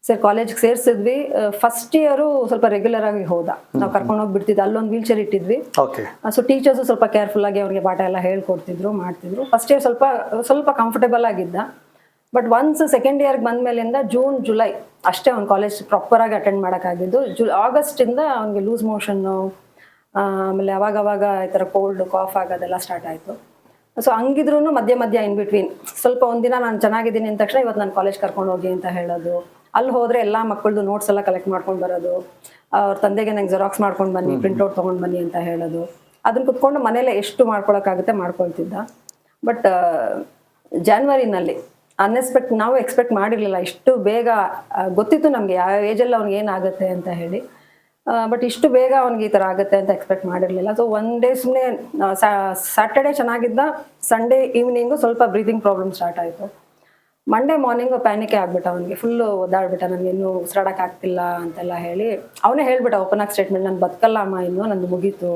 ಸರ್ ಕಾಲೇಜ್ಗೆ ಸೇರಿಸಿದ್ವಿ. ಫಸ್ಟ್ ಇಯರು ಸ್ವಲ್ಪ ರೆಗ್ಯುಲರ್ ಆಗಿ ಹೋದ. ನಾವು ಕರ್ಕೊಂಡು ಹೋಗ್ಬಿಡ್ತಿದ್ವಿ. ಅಲ್ಲೊಂದು ವೀಲ್ ಚೇರ್ ಇಟ್ಟಿದ್ವಿ ಓಕೆ ಸೊ ಟೀಚರ್ಸು ಸ್ವಲ್ಪ ಕೇರ್ಫುಲ್ ಆಗಿ ಅವ್ರಿಗೆ ಪಾಠ ಎಲ್ಲ ಹೇಳ್ಕೊಡ್ತಿದ್ರು ಮಾಡ್ತಿದ್ರು. ಫಸ್ಟ್ ಇಯರ್ ಸ್ವಲ್ಪ ಸ್ವಲ್ಪ ಕಂಫರ್ಟೇಬಲ್ ಆಗಿದ್ದ. ಬಟ್ ಒನ್ಸ್ ಸೆಕೆಂಡ್ ಇಯರ್ಗೆ ಬಂದ್ಮೇಲಿಂದ ಜೂನ್ ಜುಲೈ ಅಷ್ಟೇ ಅವ್ನು ಕಾಲೇಜ್ ಪ್ರಾಪರ್ ಆಗಿ ಅಟೆಂಡ್ ಮಾಡೋಕ್ಕಾಗಿದ್ದು ಜು ಆಗಸ್ಟಿಂದ ಅವ್ನಿಗೆ ಲೂಸ್ ಮೋಷನ್ನು ಆಮೇಲೆ ಅವಾಗವಾಗ ಅವಾಗ ಈ ಥರ ಕೋಲ್ಡ್ ಕಾಫ್ ಆಗೋದೆಲ್ಲ ಸ್ಟಾರ್ಟ್ ಆಯಿತು. ಸೊ ಹಂಗಿದ್ರು ಮಧ್ಯ ಮಧ್ಯ ಇನ್ ಬಿಟ್ವೀನ್ ಸ್ವಲ್ಪ ಒಂದಿನ ನಾನು ಚೆನ್ನಾಗಿದ್ದೀನಿ ಅಂದ ತಕ್ಷಣ ಇವತ್ತು ನಾನು ಕಾಲೇಜ್ ಕರ್ಕೊಂಡು ಹೋಗಿ ಅಂತ ಹೇಳೋದು. ಅಲ್ಲಿ ಹೋದ್ರೆ ಎಲ್ಲ ಮಕ್ಕಳದು ನೋಟ್ಸ್ ಎಲ್ಲ ಕಲೆಕ್ಟ್ ಮಾಡ್ಕೊಂಡು ಬರೋದು. ಅವ್ರ ತಂದೆಗೆ ನಂಗೆ ಜೆರಾಕ್ಸ್ ಮಾಡ್ಕೊಂಡು ಬನ್ನಿ ಪ್ರಿಂಟ್ಔಟ್ ತೊಗೊಂಡು ಬನ್ನಿ ಅಂತ ಹೇಳೋದು. ಅದನ್ನ ಕುತ್ಕೊಂಡು ಮನೇಲೆ ಎಷ್ಟು ಮಾಡ್ಕೊಳಕ್ಕಾಗುತ್ತೆ ಮಾಡ್ಕೊಳ್ತಿದ್ದ. ಬಟ್ ಜಾನ್ವರಿನಲ್ಲಿ ಅನ್ಎಕ್ಸ್ಪೆಕ್ಟ್ ನಾವು ಎಕ್ಸ್ಪೆಕ್ಟ್ ಮಾಡಿರಲಿಲ್ಲ. ಇಷ್ಟು ಬೇಗ ಗೊತ್ತಿತ್ತು ನಮಗೆ ಯಾವ ಏಜಲ್ಲಿ ಅವ್ನಿಗೆ ಏನಾಗುತ್ತೆ ಅಂತ ಹೇಳಿ. ಬಟ್ ಇಷ್ಟು ಬೇಗ ಅವ್ನಿಗೆ ಈ ಥರ ಆಗುತ್ತೆ ಅಂತ ಎಕ್ಸ್ಪೆಕ್ಟ್ ಮಾಡಿರಲಿಲ್ಲ. ಸೊ ಒನ್ ಡೇ ಸುಮ್ಮನೆ ಸ್ಯಾಟರ್ಡೇ ಚೆನ್ನಾಗಿದ್ದ ಸಂಡೇ ಈವ್ನಿಂಗು ಸ್ವಲ್ಪ ಬ್ರೀದಿಂಗ್ ಪ್ರಾಬ್ಲಮ್ ಸ್ಟಾರ್ಟ್ ಆಯಿತು. ಮಂಡೇ ಮಾರ್ನಿಂಗ್ ಪ್ಯಾನಿಕೆ ಆಗ್ಬಿಟ್ಟ ಅವನಿಗೆ. ಫುಲ್ಲು ಒದ್ದಾಡ್ಬಿಟ್ಟ ನನಗೆ ಇನ್ನೂ ಉಸಿರಾಡಕ್ಕೆ ಆಗ್ತಿಲ್ಲ ಅಂತೆಲ್ಲ ಹೇಳಿ ಅವನೇ ಹೇಳ್ಬಿಟ್ಟ ಓಪನ್ ಆಗಿ ಸ್ಟೇಟ್ಮೆಂಟ್ ನಾನು ಬದುಕಲ್ಲ ಅಮ್ಮ, ಇನ್ನು ನಂದು ಮುಗೀತು.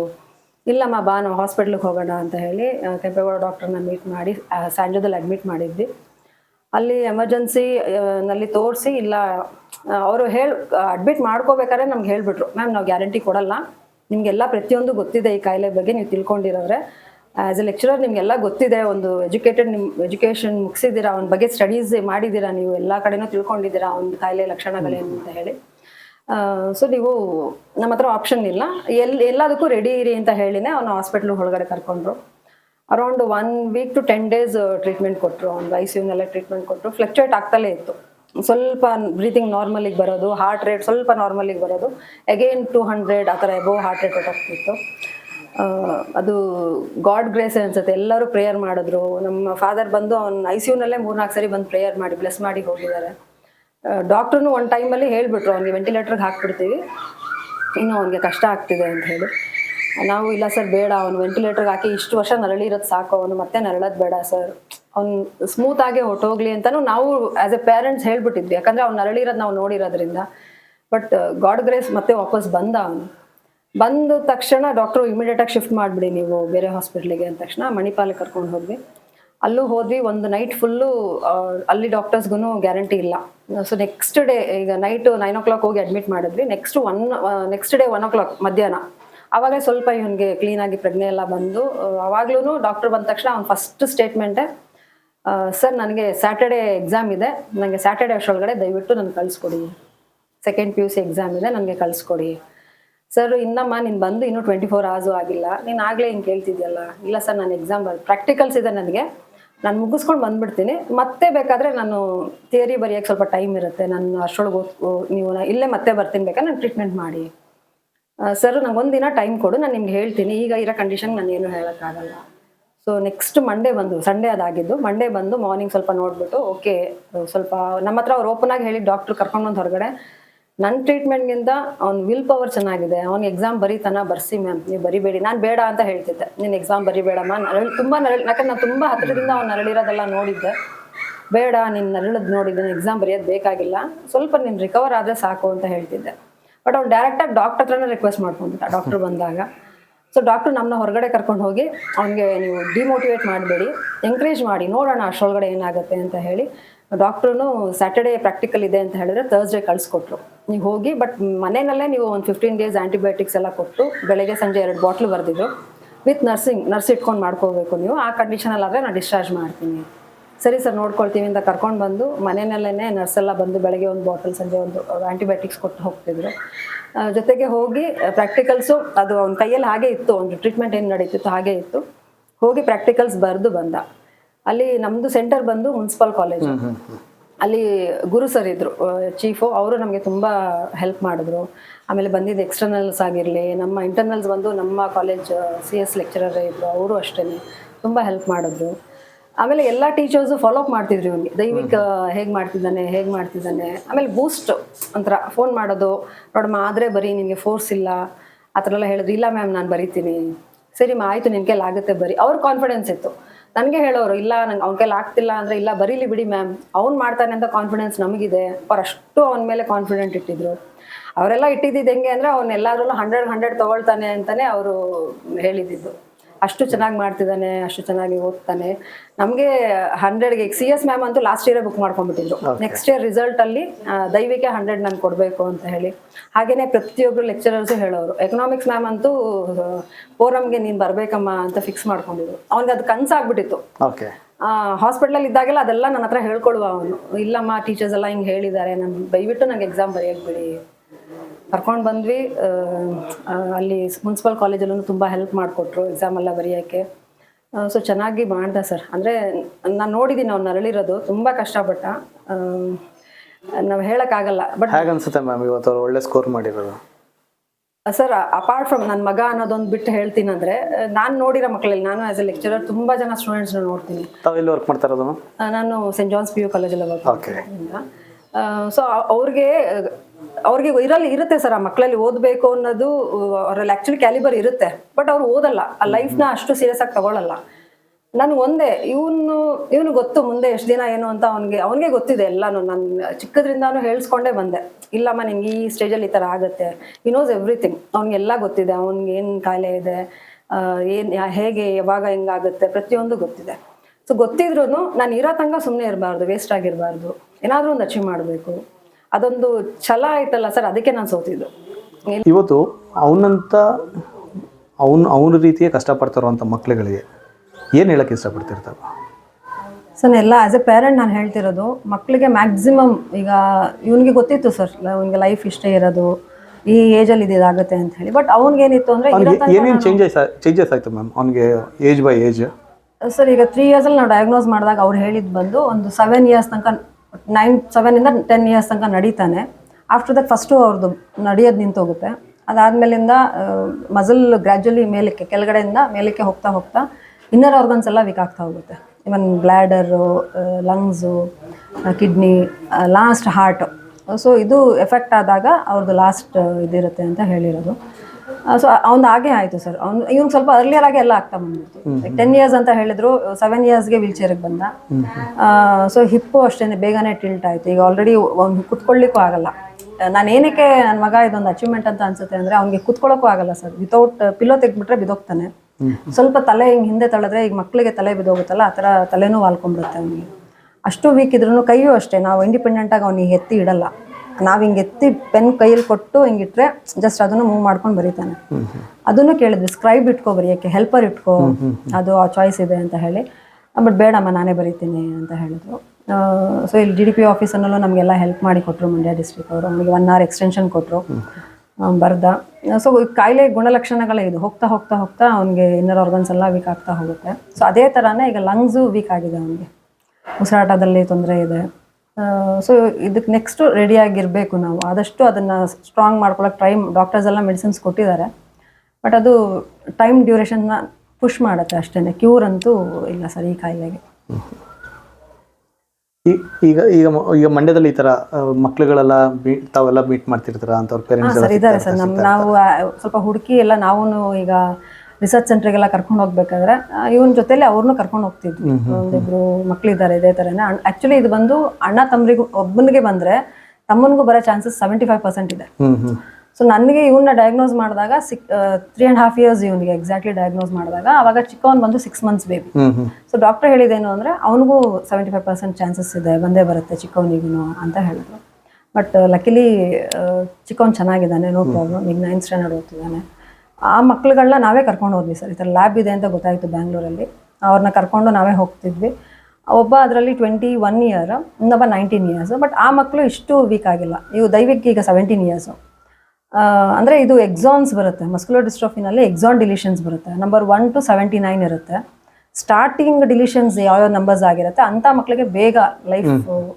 ಇಲ್ಲಮ್ಮ, ಬಾ, ನಾವು ಹಾಸ್ಪಿಟ್ಲಿಗೆ ಹೋಗೋಣ ಅಂತ ಹೇಳಿ ಕೆಂಪೇಗೌಡ ಡಾಕ್ಟರ್ನ ಮೀಟ್ ಮಾಡಿ ಸ್ಯಾಂಜೋದಲ್ಲಿ ಅಡ್ಮಿಟ್ ಮಾಡಿದ್ವಿ. ಅಲ್ಲಿ ಎಮರ್ಜೆನ್ಸಿ ನಲ್ಲಿ ತೋರಿಸಿ, ಇಲ್ಲ ಅವರು ಹೇಳಿ ಅಡ್ಮಿಟ್ ಮಾಡ್ಕೋಬೇಕಾದ್ರೆ ನಮ್ಗೆ ಹೇಳ್ಬಿಟ್ರು. ಮ್ಯಾಮ್ ನಾವು ಗ್ಯಾರಂಟಿ ಕೊಡಲ್ಲ. ನಿಮಗೆಲ್ಲ ಪ್ರತಿಯೊಂದು ಗೊತ್ತಿದೆ ಈ ಕಾಯಿಲೆ ಬಗ್ಗೆ ನೀವು ತಿಳ್ಕೊಂಡಿರೋರೆ ಆ್ಯಸ್ ಎ ಲೆಕ್ಚರರ್ ನಿಮಗೆಲ್ಲ ಗೊತ್ತಿದೆ, ಒಂದು ಎಜುಕೇಟೆಡ್ ನಿಮ್ಮ ಎಜುಕೇಷನ್ ಮುಗಿಸಿದ್ದೀರಾ, ಅವನ ಬಗ್ಗೆ ಸ್ಟಡೀಸ್ ಮಾಡಿದ್ದೀರಾ ನೀವು, ಎಲ್ಲ ಕಡೆನೂ ತಿಳ್ಕೊಂಡಿದ್ದೀರಾ ಒಂದು ಕಾಯಿಲೆ ಲಕ್ಷಣಗಳೇನು ಅಂತ ಹೇಳಿ. ಸೊ ನೀವು ನಮ್ಮ ಹತ್ರ ಆಪ್ಷನ್ ಇಲ್ಲ. ಎಲ್ಲಿ ಎಲ್ಲದಕ್ಕೂ ರೆಡಿ ಇರಿ ಅಂತ ಹೇಳಿನೇ ಅವನು ಹಾಸ್ಪಿಟ್ಲ್ ಒಳಗಡೆ ಕರ್ಕೊಂಡ್ರು. Around one week to ten days treatment ಕೊಟ್ಟರು ಒಂದು ಐ ಸಿ ಯುನೆಲ್ಲ ಟ್ರೀಟ್ಮೆಂಟ್ ಕೊಟ್ಟರು ಫ್ಲಕ್ಚುಯೇಟ್ ಆಗ್ತಲೇ ಇತ್ತು. ಸ್ವಲ್ಪ ಬ್ರೀತಿಂಗ್ ನಾರ್ಮಲಿಗೆ ಬರೋದು ಹಾರ್ಟ್ ರೇಟ್ ಸ್ವಲ್ಪ ನಾರ್ಮಲಿಗೆ ಬರೋದು. ಅಗೇನ್ ಟೂ ಹಂಡ್ರೆಡ್ ಆ ಥರ ಎಬೋ ಹಾರ್ಟ್ ರೇಟ್ ಆಗ್ತಿತ್ತು ಅದು ಗಾಡ್ ಗ್ರೇಸ್ ಅನ್ಸುತ್ತೆ. ಎಲ್ಲರೂ ಪ್ರೇಯರ್ ಮಾಡಿದ್ರು. ನಮ್ಮ ಫಾದರ್ ಬಂದು ಅವ್ನು ಐ ಸಿ ಯುನಲ್ಲೇ ಮೂರ್ನಾಲ್ಕು ಸರಿ ಬಂದು ಪ್ರೇಯರ್ ಮಾಡಿ ಬ್ಲೆಸ್ ಮಾಡಿ ಹೋಗಿದ್ದಾರೆ. ಡಾಕ್ಟ್ರು ಒಂದು ಟೈಮಲ್ಲಿ ಹೇಳಿಬಿಟ್ರು, ಅವ್ನಿಗೆ ವೆಂಟಿಲೇಟರ್ಗೆ ಹಾಕ್ಬಿಡ್ತೀವಿ. ಇನ್ನು ಅವನಿಗೆ ಕಷ್ಟ ಆಗ್ತಿದೆ ಅಂತ ಹೇಳಿ. ನಾವು ಇಲ್ಲ ಸರ್, ಬೇಡ. ಅವ್ನು ವೆಂಟಿಲೇಟರ್ಗೆ ಹಾಕಿ ಇಷ್ಟು ವರ್ಷ ನರಳಿರೋದು ಸಾಕು. ಅವನು ಮತ್ತೆ ನರಳೋದು ಬೇಡ ಸರ್. ಅವ್ನು ಸ್ಮೂತ್ ಆಗಿ ಹೊಟ್ಟೋಗ್ಲಿ ಅಂತಾನು ನಾವು ಆಸ್ ಎ ಪೇರೆಂಟ್ಸ್ ಹೇಳ್ಬಿಟ್ಟಿದ್ವಿ. ಯಾಕಂದ್ರೆ ಅವ್ನು ನರಳಿರೋದು ನಾವು ನೋಡಿರೋದ್ರಿಂದ. ಬಟ್ ಗಾಡ್ ಗ್ರೇಸ್ ಮತ್ತೆ ವಾಪಸ್ ಬಂದ ಅವನು. ಬಂದ ತಕ್ಷಣ ಡಾಕ್ಟ್ರು ಇಮಿಡಿಯೇಟಾಗಿ ಶಿಫ್ಟ್ ಮಾಡಿಬಿಡಿ ನೀವು ಬೇರೆ ಹಾಸ್ಪಿಟ್ಲಿಗೆ ಅಂದ ತಕ್ಷಣ ಮಣಿಪಾಲಿಗೆ ಕರ್ಕೊಂಡು ಹೋದ್ವಿ. ಅಲ್ಲೂ ಹೋದ್ವಿ, ಒಂದು ನೈಟ್ ಫುಲ್ಲು ಅಲ್ಲಿ ಡಾಕ್ಟರ್ಸ್ಗೂ ಗ್ಯಾರಂಟಿ ಇಲ್ಲ. ಸೊ ನೆಕ್ಸ್ಟ್ ಡೇ ಈಗ ನೈಟ್ ನೈನ್ ಓ ಕ್ಲಾಕ್ ಹೋಗಿ ಅಡ್ಮಿಟ್ ಮಾಡಿದ್ವಿ. Next one next day one o'clock ಮಧ್ಯಾಹ್ನ. ಆವಾಗಲೇ ಸ್ವಲ್ಪ ಇವನಿಗೆ ಕ್ಲೀನಾಗಿ ಪ್ರಜ್ಞೆ ಎಲ್ಲ ಬಂದು ಅವಾಗ್ಲೂ ಡಾಕ್ಟರ್ ಬಂದ ತಕ್ಷಣ ಅವ್ನು ಫಸ್ಟ್ ಸ್ಟೇಟ್ಮೆಂಟೇ ಸರ್, ನನಗೆ ಸ್ಯಾಟರ್ಡೆ ಎಕ್ಸಾಮ್ ಇದೆ. ನನಗೆ ಸ್ಯಾಟರ್ಡೆ ಅಷ್ಟರೊಳಗಡೆ ದಯವಿಟ್ಟು ನನಗೆ ಕಳಿಸ್ಕೊಡಿ. Second P U C exam ಇದೆ, ನನಗೆ ಕಳಿಸ್ಕೊಡಿ. ಸರ್ ಇನ್ನಮ್ಮ, ನೀನು ಬಂದು ಇನ್ನೂ ಟ್ವೆಂಟಿ ಫೋರ್ ಅವರ್ಸು ಆಗಿಲ್ಲ. ನೀನು ಆಗಲೇ ಹಿಂಗೆ ಕೇಳ್ತಿದ್ಯಲ್ಲ. ಇಲ್ಲ ಸರ್, ನಾನು ಎಕ್ಸಾಮ್ ಪ್ರಾಕ್ಟಿಕಲ್ಸ್ ಇದೆ ನನಗೆ. ನಾನು ಮುಗಿಸ್ಕೊಂಡು ಬಂದ್ಬಿಡ್ತೀನಿ. ಮತ್ತೆ ಬೇಕಾದರೆ ನಾನು ಥಿಯರಿ ಬರೆಯೋಕ್ಕೆ ಸ್ವಲ್ಪ ಟೈಮ್ ಇರುತ್ತೆ. ನಾನು ಅಷ್ಟರೊಳಗೆ ಓದ್ಕೊ ನೀವು ಇಲ್ಲೇ ಮತ್ತೆ ಬರ್ತೀನಿ ಬೇಕಾ ನಾನು ಟ್ರೀಟ್ಮೆಂಟ್ ಮಾಡಿ. ಸರ್ ನಂಗೆ ಒಂದಿನ ಟೈಮ್ ಕೊಡು. ನಾನು ನಿಮ್ಗೆ ಹೇಳ್ತೀನಿ. ಈಗ ಇರೋ ಕಂಡೀಷನ್ ನಾನು ಏನು ಹೇಳೋಕ್ಕಾಗಲ್ಲ. ಸೊ ನೆಕ್ಸ್ಟ್ ಮಂಡೇ ಬಂದು ಸಂಡೇ ಅದಾಗಿದ್ದು ಮಂಡೇ ಬಂದು ಮಾರ್ನಿಂಗ್ ಸ್ವಲ್ಪ ನೋಡ್ಬಿಟ್ಟು ಓಕೆ ಸ್ವಲ್ಪ ನಮ್ಮ ಹತ್ರ ಅವ್ರು ಓಪನ್ ಆಗಿ ಹೇಳಿ ಡಾಕ್ಟರ್ ಕರ್ಕೊಂಡು ಬಂದು ಹೊರಗಡೆ ನನ್ನ ಟ್ರೀಟ್ಮೆಂಟ್ಗಿಂತ ಅವ್ನ ವಿಲ್ ಪವರ್ ಚೆನ್ನಾಗಿದೆ ಅವ್ನಿಗೆ ಎಕ್ಸಾಮ್ ಬರೀತಾನ, ಬರ್ಸಿ ಮ್ಯಾಮ್, ನೀವು ಬರಿಬೇಡಿ, ನಾನು ಬೇಡ ಅಂತ ಹೇಳ್ತಿದ್ದೆ. ನೀನು ಎಕ್ಸಾಮ್ ಬರಿಬೇಡಮ್ಮ, ನರಳು, ತುಂಬ ನರಳಿ, ಯಾಕಂದ್ರೆ ನಾನು ತುಂಬ ಹತ್ತಿರದಿಂದ ಅವ್ನು ನರಳಿರೋದೆಲ್ಲ ನೋಡಿದ್ದೆ. ಬೇಡ, ನೀನು ನರಳದ್ ನೋಡಿದ್ದೆ ಎಕ್ಸಾಮ್ ಬರೆಯೋದು ಬೇಕಾಗಿಲ್ಲ, ಸ್ವಲ್ಪ ನೀನು ರಿಕವರ್ ಆದರೆ ಸಾಕು ಅಂತ ಹೇಳ್ತಿದ್ದೆ. ಬಟ್ ಅವ್ನು ಡೈರೆಕ್ಟಾಗಿ ಡಾಕ್ಟರ್ ಹತ್ರನೇ ರಿಕ್ವೆಸ್ಟ್ ಮಾಡ್ಕೊಂಡ್ಬಿಟ್ಟ ಡಾಕ್ಟ್ರು ಬಂದಾಗ. ಸೊ ಡಾಕ್ಟ್ರು ನಮ್ಮನ್ನ ಹೊರಗಡೆ ಕರ್ಕೊಂಡು ಹೋಗಿ ಅವನಿಗೆ ನೀವು ಡಿಮೋಟಿವೇಟ್ ಮಾಡಬೇಡಿ ಎಂಕರೇಜ್ ಮಾಡಿ, ನೋಡೋಣ ಅಷ್ಟೊಳಗಡೆ ಏನಾಗುತ್ತೆ ಅಂತ ಹೇಳಿ ಡಾಕ್ಟ್ರೂ ಸ್ಯಾಟರ್ಡೇ ಪ್ರಾಕ್ಟಿಕಲ್ ಇದೆ ಅಂತ ಹೇಳಿದ್ರೆ ಥರ್ಸ್ಡೇ ಕಳಿಸ್ಕೊಟ್ರು. ನೀವು ಹೋಗಿ ಬಟ್ ಮನೆಯಲ್ಲೇ ನೀವು ಒಂದು ಫಿಫ್ಟೀನ್ ಡೇಸ್ ಆ್ಯಂಟಿಬಯೋಟಿಕ್ಸ್ ಎಲ್ಲ ಕೊಟ್ಟು ಬೆಳಗ್ಗೆ ಸಂಜೆ ಎರಡು ಬಾಟ್ಲು ಬರೆದಿದ್ರು. ವಿತ್ ನರ್ಸಿಂಗ್ ನರ್ಸ್ ಇಟ್ಕೊಂಡು ಮಾಡ್ಕೋಬೇಕು ನೀವು. ಆ ಕಂಡೀಷನಲ್ಲಾದರೆ ನಾನು ಡಿಸ್ಚಾರ್ಜ್ ಮಾಡ್ತೀನಿ. ಸರಿ ಸರ್ ನೋಡ್ಕೊಳ್ತೀವಿ ಅಂತ ಕರ್ಕೊಂಡು ಬಂದು ಮನೆಯಲ್ಲೇ ನರ್ಸೆಲ್ಲ ಬಂದು ಬೆಳಗ್ಗೆ ಒಂದು ಬಾಟಲ್ ಸಂಜೆ ಒಂದು ಆ್ಯಂಟಿಬಯೋಟಿಕ್ಸ್ ಕೊಟ್ಟು ಹೋಗ್ತಿದ್ರು. ಜೊತೆಗೆ ಹೋಗಿ ಪ್ರಾಕ್ಟಿಕಲ್ಸು ಅದು ಅವ್ನ ಕೈಯಲ್ಲಿ ಹಾಗೆ ಇತ್ತು ಒಂದು ಟ್ರೀಟ್ಮೆಂಟ್ ಏನು ನಡೀತಿತ್ತು ಹಾಗೆ ಇತ್ತು. ಹೋಗಿ ಪ್ರಾಕ್ಟಿಕಲ್ಸ್ ಬರೆದು ಬಂದ. ಅಲ್ಲಿ ನಮ್ಮದು ಸೆಂಟರ್ ಬಂದು ಮುನ್ಸಿಪಲ್ ಕಾಲೇಜು ಅಲ್ಲಿ ಗುರು ಸರ್ ಇದ್ರು ಚೀಫು ಅವರು ನಮಗೆ ತುಂಬ ಹೆಲ್ಪ್ ಮಾಡಿದ್ರು. ಆಮೇಲೆ ಬಂದಿದ್ದು ಎಕ್ಸ್ಟರ್ನಲ್ಸ್ ಆಗಿರಲಿ ನಮ್ಮ ಇಂಟರ್ನಲ್ಸ್ ಬಂದು ನಮ್ಮ ಕಾಲೇಜ್ ಸಿ ಎಸ್ ಲೆಕ್ಚರರ್ ಇದ್ರು ಅವರು ಅಷ್ಟೇ ತುಂಬ ಹೆಲ್ಪ್ ಮಾಡಿದ್ರು. ಆಮೇಲೆ ಎಲ್ಲ ಟೀಚರ್ಸು ಫಾಲೋ ಅಪ್ ಮಾಡ್ತಿದ್ರು ಇವನಿಗೆ. ದೈವಿಕ ಹೇಗೆ ಮಾಡ್ತಿದ್ದಾನೆ ಹೇಗೆ ಮಾಡ್ತಿದ್ದಾನೆ. ಆಮೇಲೆ ಬೂಸ್ಟ್ ಒಂಥರ ಫೋನ್ ಮಾಡೋದು. ನೋಡಮ್ಮ ಆದರೆ ಬರೀ ನಿನಗೆ ಫೋರ್ಸ್ ಇಲ್ಲ. ಆ ಥರ ಎಲ್ಲ ಹೇಳಿದ್ರು. ಇಲ್ಲ ಮ್ಯಾಮ್ ನಾನು ಬರಿತೀನಿ. ಸರಿ ಮಾ ಆಯಿತು ನಿನ್ನ ಕೈಲಿ ಆಗುತ್ತೆ ಬರಿ. ಅವ್ರ ಕಾನ್ಫಿಡೆನ್ಸ್ ಇತ್ತು. ನನಗೆ ಹೇಳೋರು ಇಲ್ಲ ನಂಗೆ ಅವ್ನ ಕೈಲಿ ಆಗ್ತಿಲ್ಲ ಅಂದರೆ ಇಲ್ಲ ಬರೀಲಿ ಬಿಡಿ ಮ್ಯಾಮ್ ಅವ್ನು ಮಾಡ್ತಾನೆ ಅಂತ ಕಾನ್ಫಿಡೆನ್ಸ್ ನಮಗಿದೆ. ಅವ್ರು ಅಷ್ಟು ಅವನ ಮೇಲೆ ಕಾನ್ಫಿಡೆಂಟ್ ಇಟ್ಟಿದ್ರು. ಅವರೆಲ್ಲ ಇಟ್ಟಿದ್ದು ಹೆಂಗೆ ಅಂದರೆ ಅವ್ನು ಎಲ್ಲಾದ್ರಲ್ಲೂ ಹಂಡ್ರೆಡ್ ಹಂಡ್ರೆಡ್ ತೊಗೊಳ್ತಾನೆ ಅಂತಲೇ ಅವರು ಹೇಳಿದ್ದು ಅಷ್ಟು ಚೆನ್ನಾಗಿ ಮಾಡ್ತಿದ್ದಾನೆ ಅಷ್ಟು ಚೆನ್ನಾಗಿ ಓದ್ತಾನೆ. ನಮಗೆ ಹಂಡ್ರೆಡ್ಗೆ ಸಿ ಎಸ್ ಮ್ಯಾಮ್ ಅಂತೂ ಲಾಸ್ಟ್ ಇಯರೇ ಬುಕ್ ಮಾಡ್ಕೊಂಡ್ಬಿಟ್ಟಿದ್ರು. ನೆಕ್ಸ್ಟ್ ಇಯರ್ ರಿಸಲ್ಟಲ್ಲಿ ದೈವಿಕೆ ಹಂಡ್ರೆಡ್ ನಾನು ಕೊಡಬೇಕು ಅಂತ ಹೇಳಿ. ಹಾಗೆಯೇ ಪ್ರತಿಯೊಬ್ಬರು ಲೆಕ್ಚರರ್ಸು ಹೇಳೋರು. ಎಕನಾಮಿಕ್ಸ್ ಮ್ಯಾಮ್ ಅಂತೂ ಫೋರಮ್ಗೆ ನೀನು ಬರಬೇಕಮ್ಮ ಅಂತ ಫಿಕ್ಸ್ ಮಾಡ್ಕೊಂಡಿದ್ರು. ಅವ್ನಿಗೆ ಅದು ಕನಸಾಗ್ಬಿಟ್ಟಿತ್ತು. ಓಕೆ ಹಾಸ್ಪಿಟ್ಲಲ್ಲಿ ಇದ್ದಾಗೆಲ್ಲ ಅದೆಲ್ಲ ನನ್ನ ಹತ್ರ ಹೇಳ್ಕೊಳ್ಳುವ ಅವನು. ಇಲ್ಲಮ್ಮ ಟೀಚರ್ಸ್ ಎಲ್ಲ ಹಿಂಗೆ ಹೇಳಿದ್ದಾರೆ. ನಾನು ದಯವಿಟ್ಟು ನಂಗೆ ಎಕ್ಸಾಮ್ ಬರೆಯೋಕ್ಕೆ ಬಿಡಿ. ಕರ್ಕೊಂಡು ಬಂದ್ವಿ ಅಲ್ಲಿ ಮುನ್ಸಿಪಲ್ ಕಾಲೇಜಲ್ಲೂ ತುಂಬ ಹೆಲ್ಪ್ ಮಾಡಿಕೊಟ್ರು ಎಕ್ಸಾಮ್ ಎಲ್ಲ ಬರೆಯೋಕ್ಕೆ. ಸೊ ಚೆನ್ನಾಗಿ ಮಾಡ್ದೆ ಸರ್ ಅಂದರೆ ನಾನು ನೋಡಿದ್ದೀನಿ ಅವ್ನು ನರಳಿರೋದು ತುಂಬ ಕಷ್ಟಪಟ್ಟ. ನಾವು ಹೇಳೋಕ್ಕಾಗಲ್ಲ ಬಟ್ ಹೇಗನ್ಸುತ್ತೆ ಮ್ಯಾಮ್ ಇವತ್ತು ಅವ್ರು ಒಳ್ಳೆ ಸ್ಕೋರ್ ಮಾಡಿರೋದು? ಸರ್ ಅಪಾರ್ಟ್ ಫ್ರಮ್ ನನ್ನ ಮಗ ಅನ್ನೋದೊಂದು ಬಿಟ್ಟು ಹೇಳ್ತೀನಿ ಅಂದರೆ ನಾನು ನೋಡಿರೋ ಮಕ್ಕಳಲ್ಲಿ ನಾನು ಆ್ಯಸ್ ಎ ಲೆಕ್ಚರರ್ ತುಂಬ ಜನ ಸ್ಟೂಡೆಂಟ್ಸ್ನ ನೋಡ್ತೀನಿ. ತಾವು ಎಲ್ಲಿ ವರ್ಕ್ ಮಾಡ್ತಾ ಇರೋದು ನಾನು ಸೆಂಟ್ ಜಾನ್ಸ್ ಪಿ ಯು ಕಾಲೇಜಲ್ಲಿ ವರ್ಕ್ ಓಕೆ ಸೊ ಅವ್ರಿಗೆ ಅವ್ರಿಗೆ ಇರಲ್ಲಿ ಇರುತ್ತೆ ಸರ್ ಆ ಮಕ್ಕಳಲ್ಲಿ ಓದಬೇಕು ಅನ್ನೋದು ಅವರಲ್ಲಿ ಆಕ್ಚುಲಿ ಕ್ಯಾಲಿಬರ್ ಇರುತ್ತೆ. ಬಟ್ ಅವ್ರು ಓದಲ್ಲ. ಆ ಲೈಫ್ನ ಅಷ್ಟು ಸೀರಿಯಸ್ ಆಗಿ ತಗೊಳ್ಳಲ್ಲ ನನ್ಗೆ ಒಂದೇ ಇವನು ಇವನು ಗೊತ್ತು ಮುಂದೆ ಎಷ್ಟು ದಿನ ಏನು ಅಂತ ಅವನಿಗೆ ಅವನಿಗೆ ಗೊತ್ತಿದೆ ಎಲ್ಲಾನು. ನಾನು ಚಿಕ್ಕದ್ರಿಂದಾನು ಹೇಳಿಸ್ಕೊಂಡೇ ಬಂದೆ. ಇಲ್ಲಮ್ಮ ನಿಮ್ಗೆ ಈ ಸ್ಟೇಜಲ್ಲಿ ಈ ಥರ ಆಗುತ್ತೆ. ಈ ನೋಸ್ ಎವ್ರಿಥಿಂಗ್ ಅವ್ನಿಗೆಲ್ಲ ಗೊತ್ತಿದೆ. ಅವ್ನಿಗೆ ಏನು ಕಾಯಿಲೆ ಇದೆ ಏನು ಹೇಗೆ ಯಾವಾಗ ಹೆಂಗಾಗುತ್ತೆ ಪ್ರತಿಯೊಂದು ಗೊತ್ತಿದೆ. ಸೊ ಗೊತ್ತಿದ್ರು ನಾನು ಇರೋ ತನಕ ಸುಮ್ಮನೆ ಇರಬಾರ್ದು ವೇಸ್ಟ್ ಆಗಿರಬಾರ್ದು. ಏನಾದರೂ ಒಂದು ಅಚೀವ್ ಮಾಡಬೇಕು. ಅದೊಂದು ಛಲ ಆಯ್ತಲ್ಲ ಸರ್? ಅದಕ್ಕೆ ನಾನು ಸೋತಿದ್ದು. ಇವತ್ತು ಅವನಂತ ಅವನು ಅವನ ರೀತಿಯೇ ಕಷ್ಟಪಡ್ತಿರೋವಂಥ ಮಕ್ಳುಗಳಿಗೆ ಏನು ಹೇಳಕ್ಕೆ ಇಷ್ಟಪಡ್ತಿರ್ತಾರೆ? ಸರ್ ಎಲ್ಲ ಆಸ್ ಎ ಪೇರೆಂಟ್ ನಾನು ಹೇಳ್ತಿರೋದು ಮಕ್ಕಳಿಗೆ ಮ್ಯಾಕ್ಸಿಮಮ್ ಈಗ ಇವನಿಗೆ ಗೊತ್ತಿತ್ತು ಸರ್ ಇವನಿಗೆ ಲೈಫ್ ಇಷ್ಟೇ ಇರೋದು ಈ ಏಜಲ್ಲಿ ಇದು ಇದಾಗುತ್ತೆ ಅಂತ ಹೇಳಿ. ಬಟ್ ಅವ್ನಿಗೇನಿತ್ತು ಅಂದರೆ ಏನೇನು ಚೇಂಜಸ್ ಚೇಂಜಸ್ ಆಯಿತು ಮ್ಯಾಮ್ ಅವ್ನಿಗೆ ಏಜ್ ಬೈ ಏಜ್ ಸರ್ ಈಗ ತ್ರೀ ಇಯರ್ಸಲ್ಲಿ ನಾವು ಡಯಾಗ್ನೋಸ್ ಮಾಡಿದಾಗ ಅವ್ರು ಹೇಳಿದ್ದು ಬಂದು ಒಂದು ಸೆವೆನ್ ಇಯರ್ಸ್ ತನಕ ನೈನ್ ಸೆವೆನಿಂದ ಟೆನ್ ಇಯರ್ಸ್ ತನಕ ನಡೀತಾನೆ. ಆಫ್ಟರ್ ದಟ್ ಫಸ್ಟು ಅವ್ರದ್ದು ನಡೆಯೋದು ನಿಂತೋಗುತ್ತೆ. ಅದಾದಮೇಲಿಂದ ಮಸಲ್ ಗ್ರ್ಯಾಜುಲಿ ಮೇಲಕ್ಕೆ, ಕೆಳಗಡೆಯಿಂದ ಮೇಲಕ್ಕೆ ಹೋಗ್ತಾ ಹೋಗ್ತಾ ಇನ್ನರ್ ಆರ್ಗನ್ಸ್ ಎಲ್ಲ ವೀಕ್ ಆಗ್ತಾ ಹೋಗುತ್ತೆ. Even bladder lungs kidney last heart so ಇದು ಎಫೆಕ್ಟ್ ಆದಾಗ ಅವ್ರದ್ದು ಲಾಸ್ಟ್ ಇದಿರುತ್ತೆ ಅಂತ ಹೇಳಿರೋದು. ಸೊ ಅವ್ನು ಹಾಗೆ ಆಯಿತು ಸರ್. ಅವ್ನು ಇವ್ನು ಸ್ವಲ್ಪ ಅರ್ಲಿಯರ್ ಆಗಿ ಎಲ್ಲ ಆಗ್ತಾ ಬಂದಿತ್ತು ಟೆನ್ ಇಯರ್ಸ್ ಅಂತ ಹೇಳಿದ್ರು ಸೆವೆನ್ ಇಯರ್ಸ್ಗೆ ವೀಲ್ ಚೇರಿಗೆ ಬಂದ. ಸೊ ಹಿಪ್ಪು ಅಷ್ಟೇ ಬೇಗನೆ ಟಿಲ್ಟ್ ಆಯಿತು. ಈಗ ಆಲ್ರೆಡಿ ಅವ್ನು ಕುತ್ಕೊಳ್ಳಿಕ್ಕೂ ಆಗಲ್ಲ. ನಾನು ಏನಕ್ಕೆ ನನ್ನ ಮಗ ಇದೊಂದು ಅಚೀವ್ಮೆಂಟ್ ಅಂತ ಅನ್ಸುತ್ತೆ ಅಂದರೆ ಅವ್ನಿಗೆ ಕುತ್ಕೊಳ್ಳೋಕ್ಕೂ ಆಗಲ್ಲ ಸರ್. ವಿತೌಟ್ ಪಿಲ್ಲೋ ತೆಗೆದ್ಬಿಟ್ರೆ ಬಿದೋಗ್ತಾನೆ ಸ್ವಲ್ಪ ತಲೆ ಹಿಂಗೆ ಹಿಂದೆ ತಳೆದ್ರೆ ಈಗ ಮಕ್ಕಳಿಗೆ ತಲೆ ಬಿದೋಗುತ್ತಲ್ಲ ಆ ಥರ ತಲೆನೂ ವಾಲ್ಕೊಂಡ್ಬಿಡುತ್ತೆ ಅವನಿಗೆ. ಅಷ್ಟು ವೀಕ್ ಇದ್ರೂ ಕೈಯೂ ಅಷ್ಟೇ ನಾವು ಇಂಡಿಪೆಂಡೆಂಟಾಗಿ ಅವ್ನಿಗೆ ಎತ್ತಿ ಇಡಲ್ಲ. ನಾವು ಹಿಂಗೆ ಎತ್ತಿ ಪೆನ್ ಕೈಯಲ್ಲಿ ಕೊಟ್ಟು ಹಿಂಗಿಟ್ರೆ ಜಸ್ಟ್ ಅದನ್ನು ಮೂವ್ ಮಾಡ್ಕೊಂಡು ಬರೀತಾನೆ. ಅದನ್ನು ಕೇಳಿದ್ವಿ ಸ್ಕ್ರೈಬ್ ಇಟ್ಕೋ ಬರೆಯೋಕ್ಕೆ ಹೆಲ್ಪರ್ ಇಟ್ಕೋ? ಅದು ಆ ಚಾಯ್ಸ್ ಇದೆ ಅಂತ ಹೇಳಿ. ಬಟ್ ಬೇಡಮ್ಮ, ನಾನೇ ಬರೀತೀನಿ ಅಂತ ಹೇಳಿದ್ರು. ಸೊ ಇಲ್ಲಿ ಡಿ ಡಿ ಪಿ ನಮಗೆಲ್ಲ ಹೆಲ್ಪ್ ಮಾಡಿ ಕೊಟ್ಟರು ಮಂಡ್ಯ ಡಿಸ್ಟ್ರಿಕ್ ಅವರು. ನಮಗೆ ಒನ್ ಅವರ್ ಎಕ್ಸ್ಟೆನ್ಷನ್ ಕೊಟ್ಟರು ಬರ್ದ. ಸೊ ಕಾಯಿಲೆ ಗುಣಲಕ್ಷಣಗಳೇ ಇದು. ಹೋಗ್ತಾ ಹೋಗ್ತಾ ಹೋಗ್ತಾ ಅವನಿಗೆ ಇನ್ನರ್ ಆರ್ಗನ್ಸ್ ಎಲ್ಲ ವೀಕ್ ಆಗ್ತಾ ಹೋಗುತ್ತೆ. ಸೊ ಅದೇ ಥರನೇ ಈಗ ಲಂಗ್ಸು ವೀಕ್ ಆಗಿದೆ ಅವನಿಗೆ. ಉಸಿರಾಟದಲ್ಲಿ ತೊಂದರೆ ಇದೆ. ಸೊ ಇದಕ್ಕೆ ನೆಕ್ಸ್ಟು ರೆಡಿಯಾಗಿರಬೇಕು ನಾವು. ಆದಷ್ಟು ಅದನ್ನು ಸ್ಟ್ರಾಂಗ್ ಮಾಡ್ಕೊಳ್ಳೋಕೆ ಟ್ರೈ ಡಾಕ್ಟರ್ಸ್ ಎಲ್ಲ ಮೆಡಿಸಿನ್ಸ್ ಕೊಟ್ಟಿದ್ದಾರೆ. ಬಟ್ ಅದು ಟೈಮ್ ಡ್ಯೂರೇಷನ್ನ ಪುಷ್ ಮಾಡುತ್ತೆ ಅಷ್ಟೇ ಕ್ಯೂರ್ ಅಂತೂ ಇಲ್ಲ ಸರ್ ಈ ಕಾಯಿಲೆಗೆ. ಈಗ ಈಗ ಈಗ ಮಂಡ್ಯದಲ್ಲಿ ಈ ಥರ ಆ, ಮಕ್ಳುಗಳೆಲ್ಲ ಮೀಟ್ ತಾವೆಲ್ಲ ಮೀಟ್ ಮಾಡ್ತಿರ್ತಾರ ಅಂತ ಹಾಂ ಪೇರೆಂಟ್ಸ್ ಸರ್ ಇದ್ದಾರೆ ಸರ್. ನಮ್ಮ ನಾವು ಸ್ವಲ್ಪ ಹುಡುಕಿ ಎಲ್ಲ ನಾವು ಈಗ ರಿಸರ್ಚ್ ಸೆಂಟ್ರಿಗೆಲ್ಲ ಕರ್ಕೊಂಡು ಹೋಗ್ಬೇಕಾದ್ರೆ ಇವನ್ ಜೊತೆಲಿ ಅವ್ರನ್ನೂ ಕರ್ಕೊಂಡು ಹೋಗ್ತಿದ್ವಿ. ಒಂದಿಬ್ರು ಮಕ್ಳಿದ್ದಾರೆ ಇದೇ ಥರನೇ ಆ್ಯಕ್ಚುಲಿ ಇದು ಬಂದು ಅಣ್ಣ ತಮ್ಮರಿಗೂ ಒಬ್ಬನಿಗೆ ಬಂದ್ರೆ ತಮ್ಮನಿಗೂ ಬರೋ ಚಾನ್ಸಸ್ ಸೆವೆಂಟಿ ಫೈವ್ ಪರ್ಸೆಂಟ್ ಇದೆ ಸೊ ನನಗೆ ಇವನ್ನ ಡಯಾಗ್ನೋಸ್ ಮಾಡಿದಾಗ ಸಿಕ್ ತ್ರೀ ಆ್ಯಂಡ್ ಹಾಫ್ ಇಯರ್ಸ್ ಇವನಿಗೆ ಎಕ್ಸಾಕ್ಟ್ಲಿ ಡಯಾಗ್ನೋಸ್ ಮಾಡಿದಾಗ ಅವಾಗ ಚಿಕ್ಕವನ್ ಬಂದು six months baby so doctor ಹೇಳಿದೇನು ಅಂದರೆ ಅವನಿಗೂ ಸೆವೆಂಟಿ ಫೈವ್ ಪರ್ಸೆಂಟ್ ಚಾನ್ಸಸ್ ಇದೆ ಬಂದೇ ಬರುತ್ತೆ ಚಿಕ್ಕವನಿಗೂ ಅಂತ ಹೇಳಿದ್ರು. ಬಟ್ ಲಕಿಲಿ ಚಿಕ್ಕವನ್ ಚೆನ್ನಾಗಿದ್ದಾನೆ ನೋ ಪ್ರಾಬ್ಲಮ್ ಈಗ ನೈನ್ ಸ್ಟ್ಯಾಂಡರ್ಡ್ ಓದ್ತಿದ್ದಾನೆ. ಆ ಮಕ್ಳುಗಳನ್ನ ನಾವೇ ಕರ್ಕೊಂಡು ಹೋದ್ವಿ ಸರ್. ಈ ಥರ ಲ್ಯಾಬ್ ಇದೆ ಅಂತ ಗೊತ್ತಾಯಿತು ಬ್ಯಾಂಗ್ಳೂರಲ್ಲಿ. ಅವ್ರನ್ನ ಕರ್ಕೊಂಡು ನಾವೇ ಹೋಗ್ತಿದ್ವಿ. ಒಬ್ಬ ಅದರಲ್ಲಿ ಟ್ವೆಂಟಿ ಒನ್ ಇಯರ್ ಇನ್ನೊಬ್ಬ ನೈನ್ಟೀನ್ ಇಯರ್ಸ್ ಬಟ್ ಆ ಮಕ್ಕಳು ಇಷ್ಟು ವೀಕ್ ಆಗಿಲ್ಲ. ಇವು ದೈವಿಕ್ ಈಗ ಸೆವೆಂಟೀನ್ ಇಯರ್ಸು ಅಂದರೆ ಇದು ಎಕ್ಸಾನ್ಸ್ ಬರುತ್ತೆ. ಮಸ್ಕ್ಯುಲರ್ ಡಿಸ್ಟ್ರೋಫಿನಲ್ಲಿ ಎಕ್ಸಾನ್ ಡಿಲಿಷನ್ಸ್ ಬರುತ್ತೆ. Number one to seventy nine ಇರುತ್ತೆ. ಸ್ಟಾರ್ಟಿಂಗ್ ಡಿಲಿಷನ್ಸ್ ಯಾವ್ಯಾವ ನಂಬರ್ಸ್ ಆಗಿರುತ್ತೆ ಅಂಥ ಮಕ್ಕಳಿಗೆ ಬೇಗ ಲೈಫ್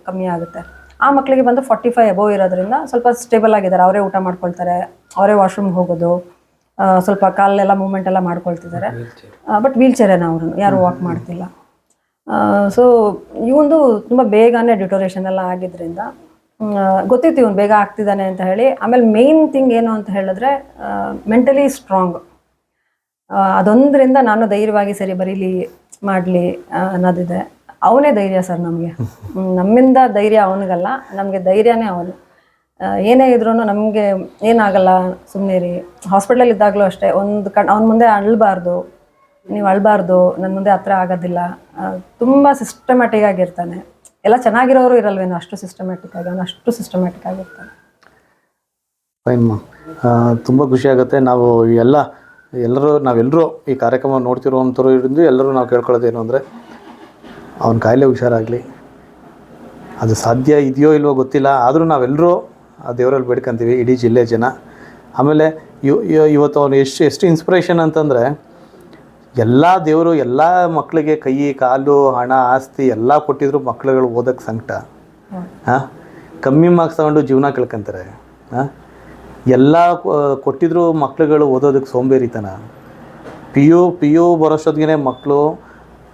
ಕಮ್ಮಿ ಆಗುತ್ತೆ. ಆ ಮಕ್ಕಳಿಗೆ ಬಂದು ಫಾರ್ಟಿ ಫೈವ್ ಅಬೋವ್ ಇರೋದ್ರಿಂದ ಸ್ವಲ್ಪ ಸ್ಟೇಬಲ್ ಆಗಿದ್ದಾರೆ. ಅವರೇ ಊಟ ಮಾಡ್ಕೊಳ್ತಾರೆ ಅವರೇ ವಾಶ್ರೂಮ್ಗೆ ಹೋಗೋದು. ಸ್ವಲ್ಪ ಕಾಲೆಲ್ಲ ಮೂಮೆಂಟ್ ಎಲ್ಲ ಮಾಡ್ಕೊಳ್ತಿದ್ದಾರೆ. ಬಟ್ ವೀಲ್ ಚೇರೇನ ಅವರು ಯಾರು ವಾಕ್ ಮಾಡ್ತಿಲ್ಲ. ಸೊ ಇವೊಂದು ತುಂಬ ಬೇಗನೆ ಡಿಟೋರೇಷನ್ ಎಲ್ಲ ಆಗಿದ್ದರಿಂದ ಗೊತ್ತಿತ್ತು ಇವನು ಬೇಗ ಆಗ್ತಿದ್ದಾನೆ ಅಂತ ಹೇಳಿ. ಆಮೇಲೆ ಮೇನ್ ಥಿಂಗ್ ಏನು ಅಂತ ಹೇಳಿದ್ರೆ ಮೆಂಟಲಿ ಸ್ಟ್ರಾಂಗ್ ಅದೊಂದರಿಂದ ನಾನು ಧೈರ್ಯವಾಗಿ ಸರಿ ಬರೀಲಿ ಮಾಡಲಿ ಅನ್ನೋದಿದೆ. ಅವನೇ ಧೈರ್ಯ ಸರ್ ನಮಗೆ. ನಮ್ಮಿಂದ ಧೈರ್ಯ ಅವನಿಗಲ್ಲ ನಮಗೆ ಧೈರ್ಯನೇ ಅವನು. ಏನೇ ಇದ್ರೂ ನಮಗೆ ಏನಾಗಲ್ಲ ಸುಮ್ಮನೆ ರೀ ಹಾಸ್ಪಿಟಲ್ ಇದ್ದಾಗಲೂ ಅಷ್ಟೇ, ಒಂದು ಕಣ್, ಅವ್ನ ಮುಂದೆ ಅಳ್ಬಾರ್ದು. ನೀವು ಅಳ್ಬಾರ್ದು ನನ್ನ ಮುಂದೆ ಹತ್ರ ಆಗೋದಿಲ್ಲ. ತುಂಬ ಸಿಸ್ಟಮ್ಯಾಟಿಕ್ ಆಗಿರ್ತಾನೆ. ಎಲ್ಲ ಚೆನ್ನಾಗಿರೋರು ಇರಲ್ವೇನೋ, ಅಷ್ಟು ಸಿಸ್ಟಮ್ಯಾಟಿಕ್ ಆಗಿ, ಅವನು ಅಷ್ಟು ಸಿಸ್ಟಮ್ಯಾಟಿಕ್ ಆಗಿರ್ತಾನೆ. ತುಂಬ ಖುಷಿ ಆಗುತ್ತೆ. ನಾವು ಎಲ್ಲ, ಎಲ್ಲರೂ ನಾವೆಲ್ಲರೂ ಈ ಕಾರ್ಯಕ್ರಮ ನೋಡ್ತಿರೋ ಅಂಥವ್ರು ಎಲ್ಲರೂ ನಾವು ಕೇಳ್ಕೊಳ್ಳೋದೇನು ಅಂದರೆ, ಅವನ ಕಾಯಿಲೆ ಹುಷಾರಾಗಲಿ. ಅದು ಸಾಧ್ಯ ಇದೆಯೋ ಇಲ್ವೋ ಗೊತ್ತಿಲ್ಲ. ಆದರೂ ನಾವೆಲ್ಲರೂ ಆ ದೇವರಲ್ಲಿ ಬೇಡ್ಕೊಂತೀವಿ ಇಡೀ ಜಿಲ್ಲೆ ಜನ. ಆಮೇಲೆ ಇವ್ ಇವ್- ಇವತ್ತು ಅವನು ಎಷ್ಟು ಎಷ್ಟು ಇನ್ಸ್ಪಿರೇಷನ್ ಅಂತಂದರೆ ಎಲ್ಲ ದೇವರು ಎಲ್ಲ ಮಕ್ಕಳಿಗೆ ಕೈ ಕಾಲು ಹಣ ಆಸ್ತಿ ಎಲ್ಲ ಕೊಟ್ಟಿದ್ರು ಮಕ್ಕಳುಗಳು ಓದೋಕ್ಕೆ ಸಂಕಟ. ಹಾಂ? ಕಮ್ಮಿ ಮಾರ್ಕ್ಸ್ ತಗೊಂಡು ಜೀವನ ಕಳ್ಕೊಂತಾರೆ. ಹಾಂ? ಎಲ್ಲ ಕೊಟ್ಟಿದ್ರು ಮಕ್ಕಳುಗಳು ಓದೋದಕ್ಕೆ ಸೋಂಬೇರಿತನ. ಪಿ ಯು ಪಿ ಯು ಬರೋಷ್ಟೊತ್ತಿಗೆ ಮಕ್ಕಳು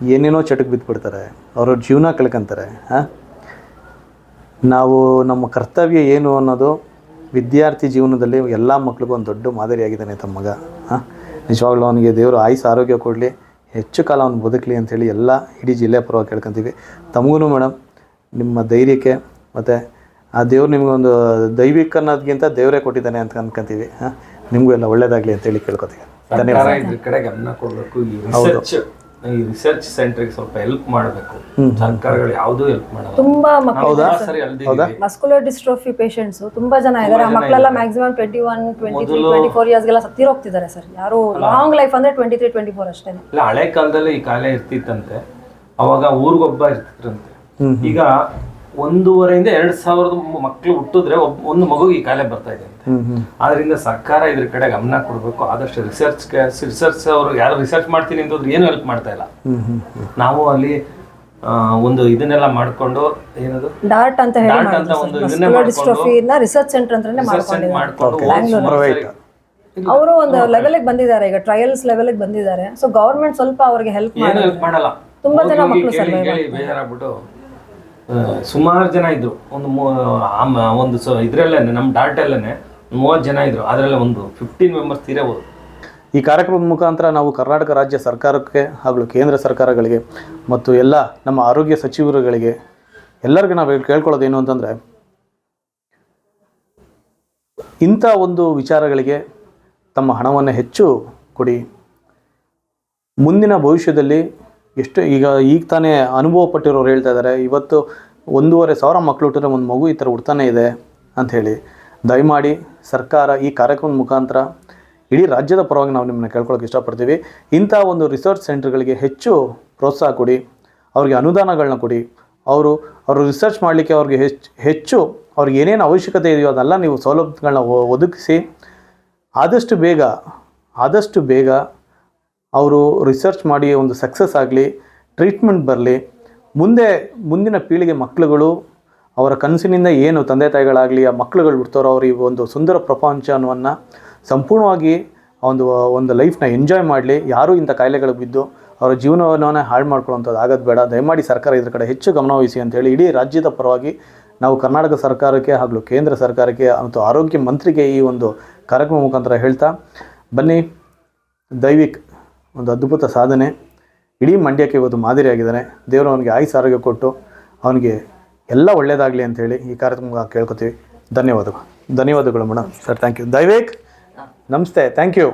ಏನೇನೋ ಚಟಕ್ಕೆ ಬಿದ್ದುಬಿಡ್ತಾರೆ ಅವ್ರವ್ರ ಜೀವನ ಕಳ್ಕೊಂತಾರೆ. ಹಾಂ? ನಾವು ನಮ್ಮ ಕರ್ತವ್ಯ ಏನು ಅನ್ನೋದು ವಿದ್ಯಾರ್ಥಿ ಜೀವನದಲ್ಲಿ ಎಲ್ಲ ಮಕ್ಳಿಗೂ ಒಂದು ದೊಡ್ಡ ಮಾದರಿಯಾಗಿದ್ದಾನೆ ತಮ್ಮ ಮಗ. ಹಾಂ? ನಿಜವಾಗ್ಲೂ ಅವನಿಗೆ ದೇವರು ಆಯುಸ್ ಆರೋಗ್ಯ ಕೊಡಲಿ ಹೆಚ್ಚು ಕಾಲ ಅವ್ನು ಬದುಕಲಿ ಅಂಥೇಳಿ ಎಲ್ಲ ಇಡೀ ಜಿಲ್ಲೆ ಪರವಾಗಿ ಕೇಳ್ಕೊತೀವಿ. ತಮಗೂ ಮೇಡಮ್ ನಿಮ್ಮ ಧೈರ್ಯಕ್ಕೆ ಮತ್ತು ಆ ದೇವ್ರು ನಿಮಗೊಂದು ದೈವಿಕ ಅನ್ನೋದಕ್ಕಿಂತ ದೇವರೇ ಕೊಟ್ಟಿದ್ದಾನೆ ಅಂತ ಅನ್ಕೊಂತೀವಿ. ಹಾಂ? ನಿಮಗೂ ಎಲ್ಲ ಒಳ್ಳೇದಾಗಲಿ ಅಂತೇಳಿ ಕೇಳ್ಕೊತೀವಿ. ಧನ್ಯವಾದ. ಹೌದು ಕಡೆ ಗಮನ ಕೊಡ್ಬೇಕು ಈ ರಿಸರ್ಚ್ ಸೆಂಟರ್ಗೆ ಸ್ವಲ್ಪ ಹೆಲ್ಪ್ ಮಾಡಬೇಕು. ಸರ್ಕಾರಗಳು ಯಾವುದೂ ಹೆಲ್ಪ್ ಮಾಡಲ್ಲ. ತುಂಬಾ ಮಕ್ಕಳು ಸರಿ ಅಲ್ದಿದೀವಿ ಮಸ್ಕುಲರ್ ಡಿಸ್ಟ್ರೋಫಿ ಪೇಷಂಟ್ಸ್ ತುಂಬಾ ಜನ ಇದ್ದಾರೆ ಆ ಮಕ್ಕಳೆಲ್ಲ maximum twenty one twenty three twenty four ಇಯರ್ಸ್ಗೆಲ್ಲ ಸತ್ತಿರೋಗ್ತಿದ್ದಾರೆ ಸರ್. ಯಾರು ಲಾಂಗ್ ಲೈಫ್ ಅಂದ್ರೆ ಟ್ವೆಂಟಿ ತ್ರೀ ಟ್ವೆಂಟಿ ಫೋರ್ ಅಷ್ಟೇ. ಇಲ್ಲ ಹಳೆ ಕಾಲದಲ್ಲಿ ಈ ಕಾಲೇ ಇರ್ತಿತ್ತಂತೆ. ಅವಾಗ ಊರಿಗೊಬ್ಬ ಇರ್ತಿದ್ರಂತೆ. ಈಗ ಒಂದೂವರೆಯಿಂದ ಎರಡ್ ಸಾವಿರದ ಮಕ್ಕಳು ಹುಟ್ಟಿದ್ರೆ ಒಬ್ಬ ಒಂದು ಮಗುಗೆ ಈ ಕಾಯಿಲೆ ಬರ್ತಾ ಇದೆ ಅಂತೆ. ಆದ್ರಿಂದ ಸರ್ಕಾರ ಇದ್ರ ಕಡೆ ಗಮನ ಕೊಡಬೇಕು. ಆದಷ್ಟು ರಿಸರ್ಚ್ ರಿಸರ್ಚ್ ಅವರು ಯಾರು ರಿಸರ್ಚ್ ಮಾಡ್ತೀನಿ ಅಂತಂದ್ರೆ ಏನು ಹೆಲ್ಪ್ ಮಾಡ್ತಾ ಇಲ್ಲ. ನಾವು ಅಲ್ಲಿ ಆ, ಒಂದು ಇದನ್ನೆಲ್ಲ ಮಾಡ್ಕೊಂಡು ಏನದು? ಡಾರ್ಟ್ ಅಂತ ಹೇಳಿ ಡಾರ್ಟ್ ಅಂತ ಒಂದು ಇದನ್ನೇ ಮಾಡ್ಕೊಂಡು ರಿಸರ್ಚ್ ಸೆಂಟರ್ ಅಂತಾನೆ ಮಾಡ್ಕೊಂಡು ಅವರು ಒಂದು ಲೆವೆಲ್ಗೆ ಬಂದಿದ್ದಾರೆ ಈಗ ಟ್ರಯಲ್ಸ್ ಲೆವೆಲ್ಗೆ ಬಂದಿದ್ದಾರೆ. ಸೊ ಗೌರ್ಮೆಂಟ್ ಸ್ವಲ್ಪ ಅವ್ರಿಗೆ ಹೆಲ್ಪ್ ಹೆಲ್ಪ್ ಮಾಡಲ್ಲ. ತುಂಬಾ ಜನ ಮಕ್ಕಳು ಬೇಜಾರಾಗ್ಬಿಟ್ಟು ಸುಮಾರು ಜನ ಇದ್ರು. ಒಂದು ಒಂದು ಸೊ ಇದರಲ್ಲೇ ನಮ್ಮ ಡಾಟಲ್ಲೇ ಮೂವತ್ತು ಜನ ಇದ್ರು. ಅದರಲ್ಲೇ ಒಂದು ಫಿಫ್ಟೀನ್ ಮೆಂಬರ್ಸ್ ತೀರಬಹುದು ಈ ಕಾರ್ಯಕ್ರಮದ ಮುಖಾಂತರ ನಾವು ಕರ್ನಾಟಕ ರಾಜ್ಯ ಸರ್ಕಾರಕ್ಕೆ ಹಾಗೂ ಕೇಂದ್ರ ಸರ್ಕಾರಗಳಿಗೆ ಮತ್ತು ಎಲ್ಲ ನಮ್ಮ ಆರೋಗ್ಯ ಸಚಿವರುಗಳಿಗೆ ಎಲ್ಲರಿಗೂ ನಾವು ಕೇಳ್ಕೊಳ್ಳೋದೇನು ಅಂತಂದರೆ, ಇಂಥ ಒಂದು ವಿಚಾರಗಳಿಗೆ ತಮ್ಮ ಹಣವನ್ನು ಹೆಚ್ಚು ಕೊಡಿ. ಮುಂದಿನ ಭವಿಷ್ಯದಲ್ಲಿ ಎಷ್ಟು ಈಗ ಈಗ ತಾನೇ ಅನುಭವ ಪಟ್ಟಿರೋರು ಹೇಳ್ತಾ ಇದ್ದಾರೆ, ಇವತ್ತು ಒಂದೂವರೆ ಸಾವಿರ ಮಕ್ಕಳು ಹುಟ್ಟಿದ್ರೆ ಒಂದು ಮಗು ಈ ಥರ ಹುಡ್ತಾನೆ ಇದೆ ಅಂಥೇಳಿ ದಯಮಾಡಿ ಸರ್ಕಾರ ಈ ಕಾರ್ಯಕ್ರಮದ ಮುಖಾಂತರ ಇಡೀ ರಾಜ್ಯದ ಪರವಾಗಿ ನಾವು ನಿಮ್ಮನ್ನ ಕೇಳ್ಕೊಳ್ಳೋಕೆ ಇಷ್ಟಪಡ್ತೀವಿ. ಇಂಥ ಒಂದು ರಿಸರ್ಚ್ ಸೆಂಟರ್ಗಳಿಗೆ ಹೆಚ್ಚು ಪ್ರೋತ್ಸಾಹ ಕೊಡಿ, ಅವ್ರಿಗೆ ಅನುದಾನಗಳನ್ನ ಕೊಡಿ. ಅವರು ಅವರು ರಿಸರ್ಚ್ ಮಾಡಲಿಕ್ಕೆ ಅವ್ರಿಗೆ ಹೆಚ್ಚು ಹೆಚ್ಚು ಅವ್ರಿಗೆ ಏನೇನು ಅವಶ್ಯಕತೆ ಇದೆಯೋ ಅದೆಲ್ಲ ನೀವು ಸೌಲಭ್ಯಗಳನ್ನ ಒದಗಿಸಿ ಆದಷ್ಟು ಬೇಗ ಆದಷ್ಟು ಬೇಗ ಅವರು ರಿಸರ್ಚ್ ಮಾಡಿ ಒಂದು ಸಕ್ಸಸ್ ಆಗಲಿ ಟ್ರೀಟ್ಮೆಂಟ್ ಬರಲಿ, ಮುಂದೆ ಮುಂದಿನ ಪೀಳಿಗೆ ಮಕ್ಕಳುಗಳು ಅವರ ಕನಸಿನಿಂದ ಏನು ತಂದೆ ತಾಯಿಗಳಾಗಲಿ ಆ ಮಕ್ಕಳುಗಳು ಬಿಡ್ತಾರೋ ಅವರು ಈ ಒಂದು ಸುಂದರ ಪ್ರಪಂಚವನ್ನು ಸಂಪೂರ್ಣವಾಗಿ ಒಂದು ಒಂದು ಲೈಫ್ನ ಎಂಜಾಯ್ ಮಾಡಲಿ, ಯಾರೂ ಇಂಥ ಕಾಯಿಲೆಗಳಿಗೆ ಬಿದ್ದು ಅವರ ಜೀವನವನ್ನೇ ಹಾಳು ಮಾಡ್ಕೊಳ್ಳೋಂಥದ್ದು ಆಗೋದು ಬೇಡ. ದಯಮಾಡಿ ಸರ್ಕಾರ ಇದ್ರ ಕಡೆ ಹೆಚ್ಚು ಗಮನವಹಿಸಿ ಅಂತೇಳಿ ಇಡೀ ರಾಜ್ಯದ ಪರವಾಗಿ ನಾವು ಕರ್ನಾಟಕ ಸರ್ಕಾರಕ್ಕೆ ಹಾಗೂ ಕೇಂದ್ರ ಸರ್ಕಾರಕ್ಕೆ ಮತ್ತು ಆರೋಗ್ಯ ಮಂತ್ರಿಗೆ ಈ ಒಂದು ಕಾರ್ಯಕ್ರಮ ಮುಖಾಂತರ ಹೇಳ್ತಾ, ಬನ್ನಿ ದೈವಿಕ್ ಒಂದು ಅದ್ಭುತ ಸಾಧನೆ. ಇಡೀ ಮಂಡ್ಯಕ್ಕೆ ಇವತ್ತು ಮಾದರಿಯಾಗಿದ್ದಾನೆ ದೇವರು ಅವನಿಗೆ ಆಯುಸ್ ಆರೋಗ್ಯ ಕೊಟ್ಟು ಅವನಿಗೆ ಎಲ್ಲ ಒಳ್ಳೆಯದಾಗಲಿ ಅಂತೇಳಿ ಈ ಕಾರ್ಯಕ್ರಮ ಕೇಳ್ಕೊತೀವಿ. ಧನ್ಯವಾದಗಳು. ಧನ್ಯವಾದಗಳು madam. Sir thank you Daivik ನಮಸ್ತೆ. Thank you